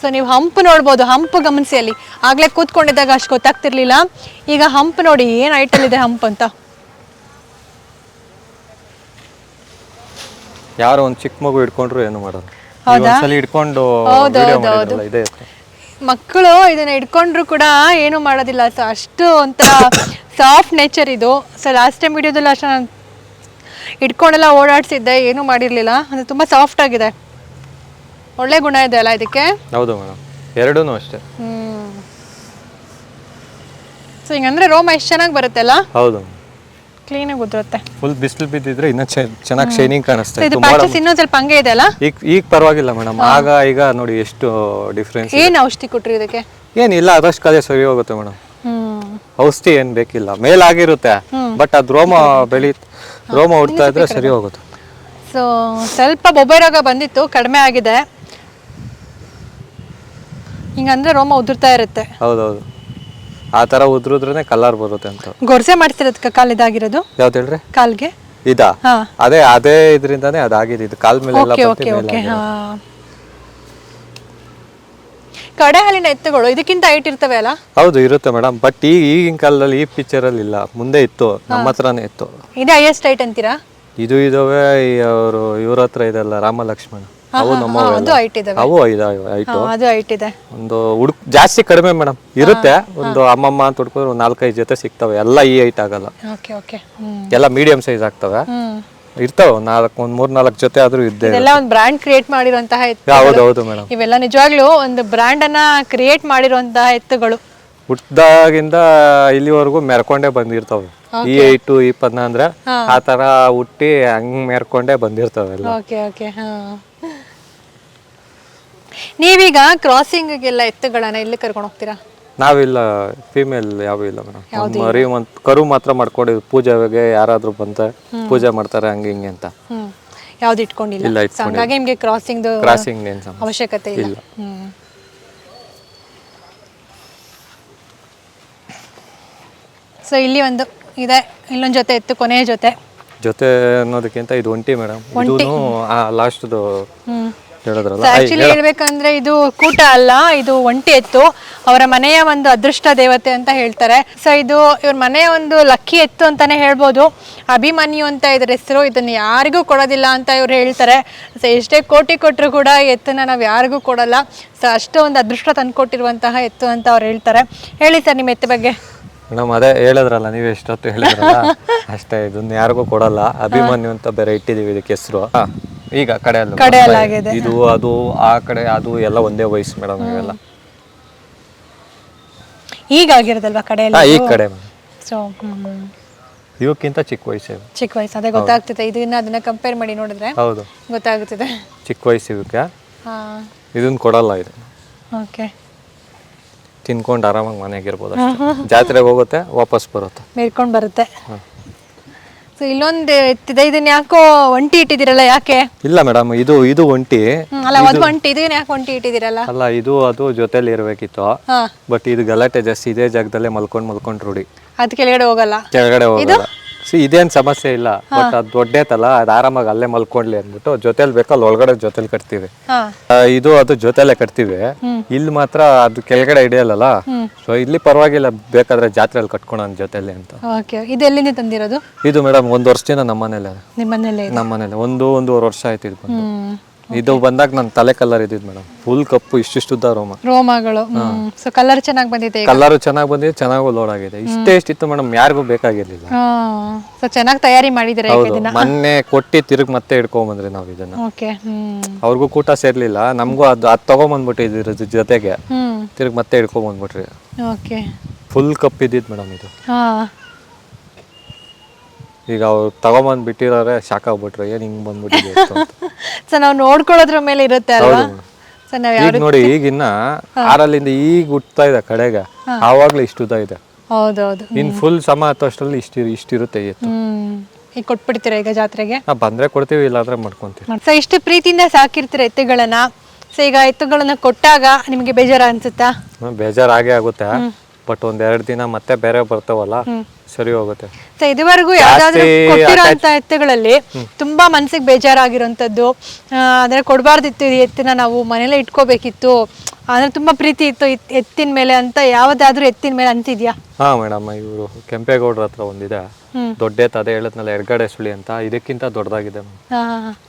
ಸೊ ನೀವು ಹಂಪ್ ನೋಡ್ಬೋದು ಹಂಪ್ ಗಮನಿಸಿ ಅಲ್ಲಿ. ಆಗಲೇ ಕೂತ್ಕೊಂಡಿದ್ದಾಗ ಅಷ್ಟು ಗೊತ್ತಾಗ್ತಿರ್ಲಿಲ್ಲ. ಈಗ ಹಂಪ್ ನೋಡಿ ಏನು ಐಟಲ್ ಇದೆ ಹಂಪ್ ಅಂತ? ಯಾರು ಒಂದು ಚಿಕ್ಕ ಮಗು ಹಿಡ್ಕೊಂಡ್ರು ಏನು ಮಾಡೋದು? ಒಂದ್ಸಲಿ ಹಿಡ್ಕೊಂಡು ಇದೆ ಮಕ್ಕಳು ಇದನ್ನ ಇಟ್ಕೊಂಡ್ರು ಕೂಡ ಏನು ಮಾಡೋದಿಲ್ಲ. ಸೊ ಅಷ್ಟು ಒಂಥರ ಸಾಫ್ಟ್ ನೇಚರ್ ಇದು. ಸೊ ಲಾಸ್ಟ್ ಟೈಮ್ ವಿಡಿಯೋದಲ್ಲಿ ಅಷ್ಟು ನಾನು ಇಟ್ಕೊಂಡೆಲ್ಲ ಓಡಾಡ್ಸಿದ್ದೆ ಏನೂ ಮಾಡಿರ್ಲಿಲ್ಲ. ಅಂದ್ರೆ ತುಂಬಾ ಸಾಫ್ಟ್ ಆಗಿದೆ. ಒಳ್ಳೆ ಗುಣ ಇದೆ ಅಲ್ಲ ಇದಕ್ಕೆ? ಹೌದು ಮೇಡಮ್ ಎರಡೂ ಅಷ್ಟೇ. ಹ್ಮ್. ಸೊ ಹಿಂಗಂದ್ರೆ ರೋಮ ಎಷ್ಟು ಚೆನ್ನಾಗಿ ಬರುತ್ತೆ ಅಲ್ಲ? ಹೌದು. ಕ್ಲೀನಾಗಿ ಉದುರುತ್ತೆ. ಫುಲ್ ಬಿಸಿಲು ಬಿದ್ದಿದ್ರೆ ಇನ್ನೂ ಚೆನ್ನಾಗಿ ಶೈನಿಂಗ್ ಕಾಣಿಸ್ತಾ ಇದು ಪ್ಯಾಚಸ್ ಇನ್ನು ಸ್ವಲ್ಪ ಹಂಗೆ ಇದೆ ಅಲ್ಲ? ಈಗ ಈಗ ಪರವಾಗಿಲ್ಲ ಮೇಡಮ್ ಆಗ ಈಗ ನೋಡಿ ಎಷ್ಟು ಡಿಫ್ರೆನ್ಸ್ ಏನು ಔಷಧಿ ಕೊಟ್ರಿ ಇದಕ್ಕೆ? ಏನಿಲ್ಲ ಅದಷ್ಟು ಕದೆ ಸರಿ ಹೋಗುತ್ತೆ ಮೇಡಮ್ ಔಷಧಿ ಏನ್ ಬೇಕಿಲ್ಲ. ಮೇಲಾಗಿರುತ್ತೆ. ಬಟ್ ಅದು ರೋಮ ಬೆಳಿ ರೋಮ ಉಡ್ತಾ ಇದ್ರೆ ಸರಿ ಹೋಗುತ್ತೆ. ಸೊ ಸ್ವಲ್ಪ ಬೊಬ್ಬೆ ರೋಗ ಬಂದಿತ್ತು ಕಡಿಮೆ ಆಗಿದೆ. ಹಿಂಗಂದ್ರೆ ರೋಮ ಉದುರ್ತಾ ಇರುತ್ತೆ. ಹೌದೌದು. ಆ ತರ ಉದ್ರುದ್ರೇ ಕಲರ್ ಬರುತ್ತೆ ಅಂತ. ಗೊರ್ಸೆ ಮಾಡ್ತಿರೋದಕ್ಕೆ ಕಾಲ್ ಇದಾಗಿರೋದು? ಯಾವ್ದು ಹೇಳ್ರಿ? ಕಾಲ್ಗೆ? ಇದಾ? ಹಾ. ಅದೇ ಅದೇ ಇದರಿಂದಾನೇ ಅದಾಗಿದೆ. ಇದು ಕಾಲ್ ಮೇಲೆ ಎಲ್ಲ ಓಕೆ ಓಕೆ ಓಕೆ. ಹಾ. ಕಡೆ ಹಾಲಿನ ಎತ್ತುಗಳು ಇದಕ್ಕಿಂತ ಹೈಟ್ ಇರ್ತವೆ ಅಲ್ಲ? ಹೌದು ಇರುತ್ತೆ ಮೇಡಮ್. ಬಟ್ ಈ ಈಗಿನ ಕಾಲದಲ್ಲಿ ಈ ಪಿಕ್ಚರಲ್ಲಿ ಇಲ್ಲ. ಮುಂದೆ ಇತ್ತು. ನಮ್ಮ ಹತ್ರನೇ ಇತ್ತು. ಇದೇ ಹೈಯೆಸ್ಟ್ ಹೈಟ್ ಅಂತೀರಾ? ಇದು ಇದಾವೆ ಅವರು ಇವ್ರ ಹತ್ರ ಇದೆಲ್ಲ ರಾಮ ಲಕ್ಷ್ಮಣ ಅವು ನಮ್ಮ ಅದು ಹೈಟ್ ಇದಾವೆ ಅವು ಇದಾವೆ ಆಯ್ತು. ಅದು ಹೈಟ್ ಇದೆ ಒಂದು ಹುಡುಕ್ ಜಾಸ್ತಿ ಕಡಿಮೆ ಮೇಡಮ್. ಇರುತ್ತೆ. ಒಂದು ಅಮ್ಮಮ್ಮ ಅಂತ ಹುಡ್ಕೊಂಡ್ರೆ ಒಂದು ನಾಲ್ಕೈದು ಜೊತೆ ಸಿಗ್ತವೆ. ಎಲ್ಲ ಈ ಹೈಟ್ ಆಗಲ್ಲ. ಓಕೆ ಎಲ್ಲ ಮೀಡಿಯಂ ಸೈಜ್ ಆಗ್ತವೆ. ಇರ್ತಾವ ನಾಲ್ಕು ಒಂದು ಮೂರ್ ನಾಲ್ಕು ಜೊತೆ ಆದ್ರೂ ಇದ್ದೇ ಇದೆಲ್ಲ ಒಂದು ಬ್ರ್ಯಾಂಡ್ ಕ್ರಿಯೇಟ್ ಮಾಡಿರುವಂತಹ ಹೌದು ಹೌದು ಮೇಡಮ್. ಇವೆಲ್ಲ ನಿಜವಾಗ್ಲೂ ಒಂದು ಬ್ರ್ಯಾಂಡ್ ಅನ್ನ ಕ್ರಿಯೇಟ್ ಮಾಡಿರುವಂತಹ ಎತ್ತುಗಳು. ಹುಟ್ಟದಾಗಿಂದ ಇಲ್ಲಿವರೆಗೂ ಮೆರ್ಕೊಂಡೇ ಬಂದಿರ್ತಾವೆ. ಈ ಐಟು ಈ ಪದ್ನ ಅಂದ್ರೆ ಆ ತರ ಹುಟ್ಟಿ ಹಂಗ್ ಮೆರ್ಕೊಂಡೇ ಬಂದಿರ್ತಾವೆ ಎಲ್ಲ. Okay okay. ಹಾ. ನೀವೀಗ ಕ್ರಾಸಿಂಗ್ಗೆಲ್ಲ ಎತ್ತುಗಳನ್ನ ಎಲ್ಲಿ ಕರ್ಕೊಂಡು ಹೋಗ್ತೀರಾ? ನಾವಿಲ್ಲ ಫೀಮೇಲ್ ಯಾವ ಇಲ್ಲ ಮೇಡಮ್ ಮರಿ ಕರು ಮಾತ್ರ ಮಾಡ್ಕೊಂಡಿದ್ವಿ ಪೂಜೆಗೆ ಯಾರಾದ್ರೂ ಬಂತ ಪೂಜೆ ಮಾಡ್ತಾರೆ ಹಂಗೆ ಹಿಂಗೆ ಅಂತ. ಹ್ಮ್. ಯಾವ್ದು ಇಟ್ಕೊಂಡಿಲ್ಲ? ಇಲ್ಲ, So ಹಂಗಾಗಿ ನಿಮ್ಗೆ ಕ್ರಾಸಿಂಗ್ ಕ್ರಾಸಿಂಗ್ ಏನ್ ಸಮ ಅವಶ್ಯಕತೆ ಇಲ್ಲ. ಹ್ಮ್. ಸೊ ಇಲ್ಲಿ ಒಂದು ಇದೆ ಇಲ್ಲೊಂದ್ ಜೊತೆ ಇತ್ತು ಕೊನೆಯ ಜೊತೆ. ಜೊತೆ ಅನ್ನೋದಕ್ಕಿಂತ ಇದು ಒಂಟಿ ಮೇಡಮ್ ಇದೂ ಲಾಸ್ಟ್ದು ಹ್ಮ್. ಹೇಳಿದ್ರಲ್ಲ? ಆಕ್ಚುಲಿ ಹೇಳ್ಬೇಕಂದ್ರೆ ಇದು ಕೂಟ ಅಲ್ಲ ಇದು ಒಂಟಿ ಎತ್ತು. ಅವರ ಮನೆಯ ಒಂದು ಅದೃಷ್ಟ ದೇವತೆ ಅಂತ ಹೇಳ್ತಾರೆ. ಸೊ ಇದು ಇವ್ರ ಮನೆಯ ಒಂದು ಲಕ್ಕಿ ಎತ್ತು ಅಂತಾನೆ ಹೇಳ್ಬೋದು. ಅಭಿಮನ್ಯು ಅಂತ ಇದ್ರ ಹೆಸರು ಇದನ್ನ ಯಾರಿಗೂ ಕೊಡೋದಿಲ್ಲ ಅಂತ ಇವ್ರು ಹೇಳ್ತಾರೆ. ಸೊ ಎಷ್ಟೇ ಕೋಟಿ ಕೊಟ್ಟರು ಕೂಡ ಎತ್ತನ್ನ ನಾವು ಯಾರಿಗೂ ಕೊಡಲ್ಲ. ಸೊ ಅಷ್ಟು ಒಂದು ಅದೃಷ್ಟ ತಂದ್ಕೊಟ್ಟಿರುವಂತಹ ಎತ್ತು ಅಂತ ಅವ್ರು ಹೇಳ್ತಾರೆ. ಹೇಳಿ ಸರ್ ನಿಮ್ಮ ಎತ್ತು ಬಗ್ಗೆ. ಮೇಡಮ್ ಅದೇ ಹೇಳಿದ್ರಲ್ಲ ನೀವು ಎಷ್ಟೊತ್ತು ಹೇಳಿದ್ರಲ್ಲ? ಅಷ್ಟೇ ಇದನ್ನ ಯಾರಿಗೂ ಕೊಡಲ್ಲ. ಅಭಿಮನ್ಯು ಅಂತ ಬೇರೆ ಇಟ್ಟಿದೀವಿ ಇದಕ್ಕೆ ಹೆಸರು. ಈಗ ಕಡೆಯಲ್ಲ. ಇದು ಅದು ಆ ಕಡೆ ಅದು ಎಲ್ಲ ಒಂದೇ ವಯಸ್ಸು ಮೇಡಮ್ ಇವೆಲ್ಲ. ಈಗ ಆಗಿರೋದಲ್ವಾ ಕಡೆಯಲ್ಲಿ ಈ ಕಡೆ ಸೊ ಇವಕ್ಕಿಂತ ಚಿಕ್ಕ ವಯಸ್ಸು. ಚಿಕ್ಕ ವಯಸ್ಸು ಅದೇ ಗೊತ್ತಾಗ್ತಿದೆ. ಇದನ್ನ ಅದನ್ನ ಕಂಪೇರ್ ಮಾಡಿ ನೋಡಿದ್ರೆ ಹೌದು. ಗೊತ್ತಾಗ್ತಿದೆ. ಚಿಕ್ಕ ವಯಸ್ಸು ಇವಕ್ಕೆ. ಇದನ್ನ ಕೊಡಲ್ಲ ಇದು. ಓಕೆ ತಿನ್ಕೊಂಡು ಆರಾಮಾಗಿ ಮನೆಗೆ ಇರ್ಬೋದು ಅಷ್ಟೇ ಜಾತ್ರೆಗೆ ಹೋಗುತ್ತೆ ವಾಪಸ್ ಬರುತ್ತೆ. ಮೇರ್ಕೊಂಡು ಬರುತ್ತೆ. ಸೊ ಇಲ್ಲೊಂದು ಎತ್ತಿದೆ ಇದನ್ನ ಯಾಕೋ ಒಂಟಿ ಇಟ್ಟಿದಿರಲ್ಲ ಯಾಕೆ? ಇಲ್ಲ ಮೇಡಮ್ ಇದು ಇದು ಒಂಟಿ. ಅಲ್ಲ ಅದು ಒಂಟಿ ಇದನ್ನ ಯಾಕೆ ಒಂಟಿ ಇಟ್ಟಿದಿರಲ್ಲ ಅಲ್ಲ ಇದು ಅದು ಜೊತೆಲಿ ಇರಬೇಕಿತ್ತು. ಬಟ್ ಇದು ಗಲಾಟೆ ಜಾಸ್ತಿ ಇದೆ ಜಾಗದಲ್ಲೇ ಮಲ್ಕೊಂಡು ಮಲ್ಕೊಂಡು ರೂಢಿ. ಅದ್ ಕೆಳಗಡೆ ಹೋಗಲ್ಲ. ಕೆಳಗಡೆ ಹೋಗಲ್ಲ. ಸಿ ಇದೇನ್ ಸಮಸ್ಯೆ ಇಲ್ಲ ಬಟ್ ಅದು ದೊಡ್ಡೇತಲ್ಲ ಅದು ಆರಾಮಾಗಿ ಅಲ್ಲೇ ಮಲ್ಕೊಂಡ್ಲಿ ಅಂದ್ಬಿಟ್ಟು ಜೊತೆಲಿ ಬೇಕಲ್ಲಿ ಒಳಗಡೆ ಜೊತೆಲಿ ಕಟ್ತೀವಿ. ಆ, ಇದು ಅದು ಜೊತೆಲೆ ಕಟ್ತೀವಿ. ಇಲ್ಲಿ ಮಾತ್ರ ಅದು ಕೆಳಗಡೆ ಹಿಡಿಯಲ್ಲ ಸೊ ಇಲ್ಲಿ ಪರವಾಗಿಲ್ಲ ಬೇಕಾದ್ರೆ ಜಾತ್ರೆಯಲ್ಲಿ ಕಟ್ಕೊಳನ್ ಜೊತೆಲಿ ಅಂತ. ಓಕೆ ಇದು ಎಲ್ಲಿಂದ ತಂದಿರೋದು? ಇದು ಮೇಡಮ್ ಒಂದ್ ವರ್ಷದಿಂದ ನಮ್ಮ ಮನೇಲೆ ನಿಮ್ಮ ಮನೇಲೆ ನಮ್ಮ ಮನೇಲೆ ಒಂದು ಒಂದೂವರೆ ವರ್ಷ ಆಯ್ತು ಇದು ಬಂದು. ಹ್ಮ್. ಇದು ಬಂದಾಗ ನನ್ನ ತಲೆ ಕಲರ್ ಇದ್ದಿದ್ ಮೇಡಮ್ ಫುಲ್ ಕಪ್ಪು ಇಷ್ಟಿಷ್ಟುದ್ದ ರೋಮ ರೋಮಗಳು. ಸೊ ಕಲರ್ ಚೆನ್ನಾಗಿ ಬಂದಿದೆ ಈಗ? ಕಲರು ಚೆನ್ನಾಗಿ ಬಂದಿದೆ ಚೆನ್ನಾಗೂ ಲೋಡ್ ಆಗಿದೆ. ಇಷ್ಟೇ ಇಷ್ಟಿತ್ತು ಮೇಡಮ್ ಯಾರಿಗೂ ಬೇಕಾಗಿರ್ಲಿಲ್ಲ. ಸೊ ಚೆನ್ನಾಗಿ ತಯಾರಿ ಮಾಡಿದ್ರೆ ಮೊನ್ನೆ ಕೊಟ್ಟಿ ತಿರುಗ್ ಮತ್ತೆ ಹಿಡ್ಕೊಂಬಂದ್ರಿ ನಾವು ಇದನ್ನ. Okay hmm. ಅವ್ರಿಗೂ ಕೂಟ ಸೇರ್ಲಿಲ್ಲ ನಮಗೂ ಅದು ಅದು ತಗೊಂಬಂದ್ಬಿಟ್ಟು ಇದ್ರ ಜೊತೆಗೆ. ತಿರುಗ್ ತಿರುಗಿ ಮತ್ತೆ ಹಿಡ್ಕೊಂಬಂದ್ಬಿಟ್ರಿ. ಓಕೆ ಫುಲ್ ಕಪ್ ಇದ್ದಿದ್ ಮೇಡಮ್ ಇದು. ಹಾ. ಈಗ ಅವ್ರು ತಗೊಂಬಂದ್ ಬಿಟ್ಟಿರೋರೆ ಶಾಕ್ ಆಗ್ಬಿಟ್ರೆ ಏನ್ ಹಿಂಗ್ ಬಂದ್ಬಿಟ್ಟಿದೆ ಅಂತ. ಸೊ ನಾವು ನೋಡ್ಕೊಳ್ಳೋದ್ರ ಮೇಲೆ ಇರುತ್ತೆ ಅಲ್ವಾ? ಸೊ ನಾವು ಈಗ ನೋಡಿ ಈಗಿನ್ನ ಆರಲ್ಲಿಂದ ಈಗ ಹುಟ್ತಾ ಇದೆ ಕಡೆಗೆ. ಆವಾಗ್ಲೇ ಉದ್ದ ಇದೆ. ಹೌದೌದು. ಇನ್ ಫುಲ್ ಸಮ ಹತ್ತೋಷ್ಟರಲ್ಲಿ ಇಷ್ಟು ಇಷ್ಟಿರುತ್ತೆ ಎತ್ತು. ಹ್ಮ್. ಈಗ ಕೊಟ್ಬಿಡ್ತೀರಾ ಈಗ ಜಾತ್ರೆಗೆ? ನಾ ಬಂದ್ರೆ ಕೊಡ್ತೀವಿ ಇಲ್ಲಾಂದ್ರೆ ಮಾಡ್ಕೊಂತೀವಿ. ಸೊ ಇಷ್ಟು ಪ್ರೀತಿಯಿಂದ ಸಾಕಿರ್ತೀರ ಎತ್ತುಗಳನ್ನ? ಸೊ ಈಗ ಎತ್ತುಗಳನ್ನ ಕೊಟ್ಟಾಗ ನಿಮಗೆ ಬೇಜಾರ ಅನ್ಸುತ್ತಾ? ಹ್ಮ್, ಬೇಜಾರಾಗೇ ಆಗುತ್ತೆ. ಬಟ್ ಒಂದ್ ಎರಡ್ ದಿನ ಮತ್ತೆ ಬೇರೆ ಬರ್ತಾವಲ್ಲ? ಸರಿ ಹೋಗುತ್ತೆ ಸೊ ಇದುವರೆಗೂ ಯಾವ್ದಾದ್ರು ಕೊಟ್ಟಿರೋಂಥ ಎತ್ತುಗಳಲ್ಲಿ ತುಂಬಾ ಮನ್ಸಿಗೆ ಬೇಜಾರಾಗಿರೋಂಥದ್ದು. ಅಂದ್ರೆ ಕೊಡಬಾರ್ದಿತ್ತು ಈ ಎತ್ತಿನ ನಾವು ಮನೇಲೆ ಇಟ್ಕೋಬೇಕಿತ್ತು. ಅಂದ್ರೆ ತುಂಬಾ ಪ್ರೀತಿ ಇತ್ತು ಇತ್- ಎತ್ತಿನ ಮೇಲೆ ಅಂತ ಯಾವ್ದಾದ್ರು ಎತ್ತಿನ ಮೇಲೆ ಅಂತಿದ್ಯಾ? ಹಾ ಮೇಡಮ್ ಇವರು ಕೆಂಪೇಗೌಡ್ರ ಹತ್ರ ಒಂದಿದೆ. ದೊಡ್ಡ ಎತ್ತು ಅದೇ ಹೇಳದ್ನಲ್ಲ ಎರ್ಗಡೆ ಸುಳಿ ಅಂತ. ಇದಕ್ಕಿಂತ ದೊಡ್ಡದಾಗಿದೆ. ಹಾ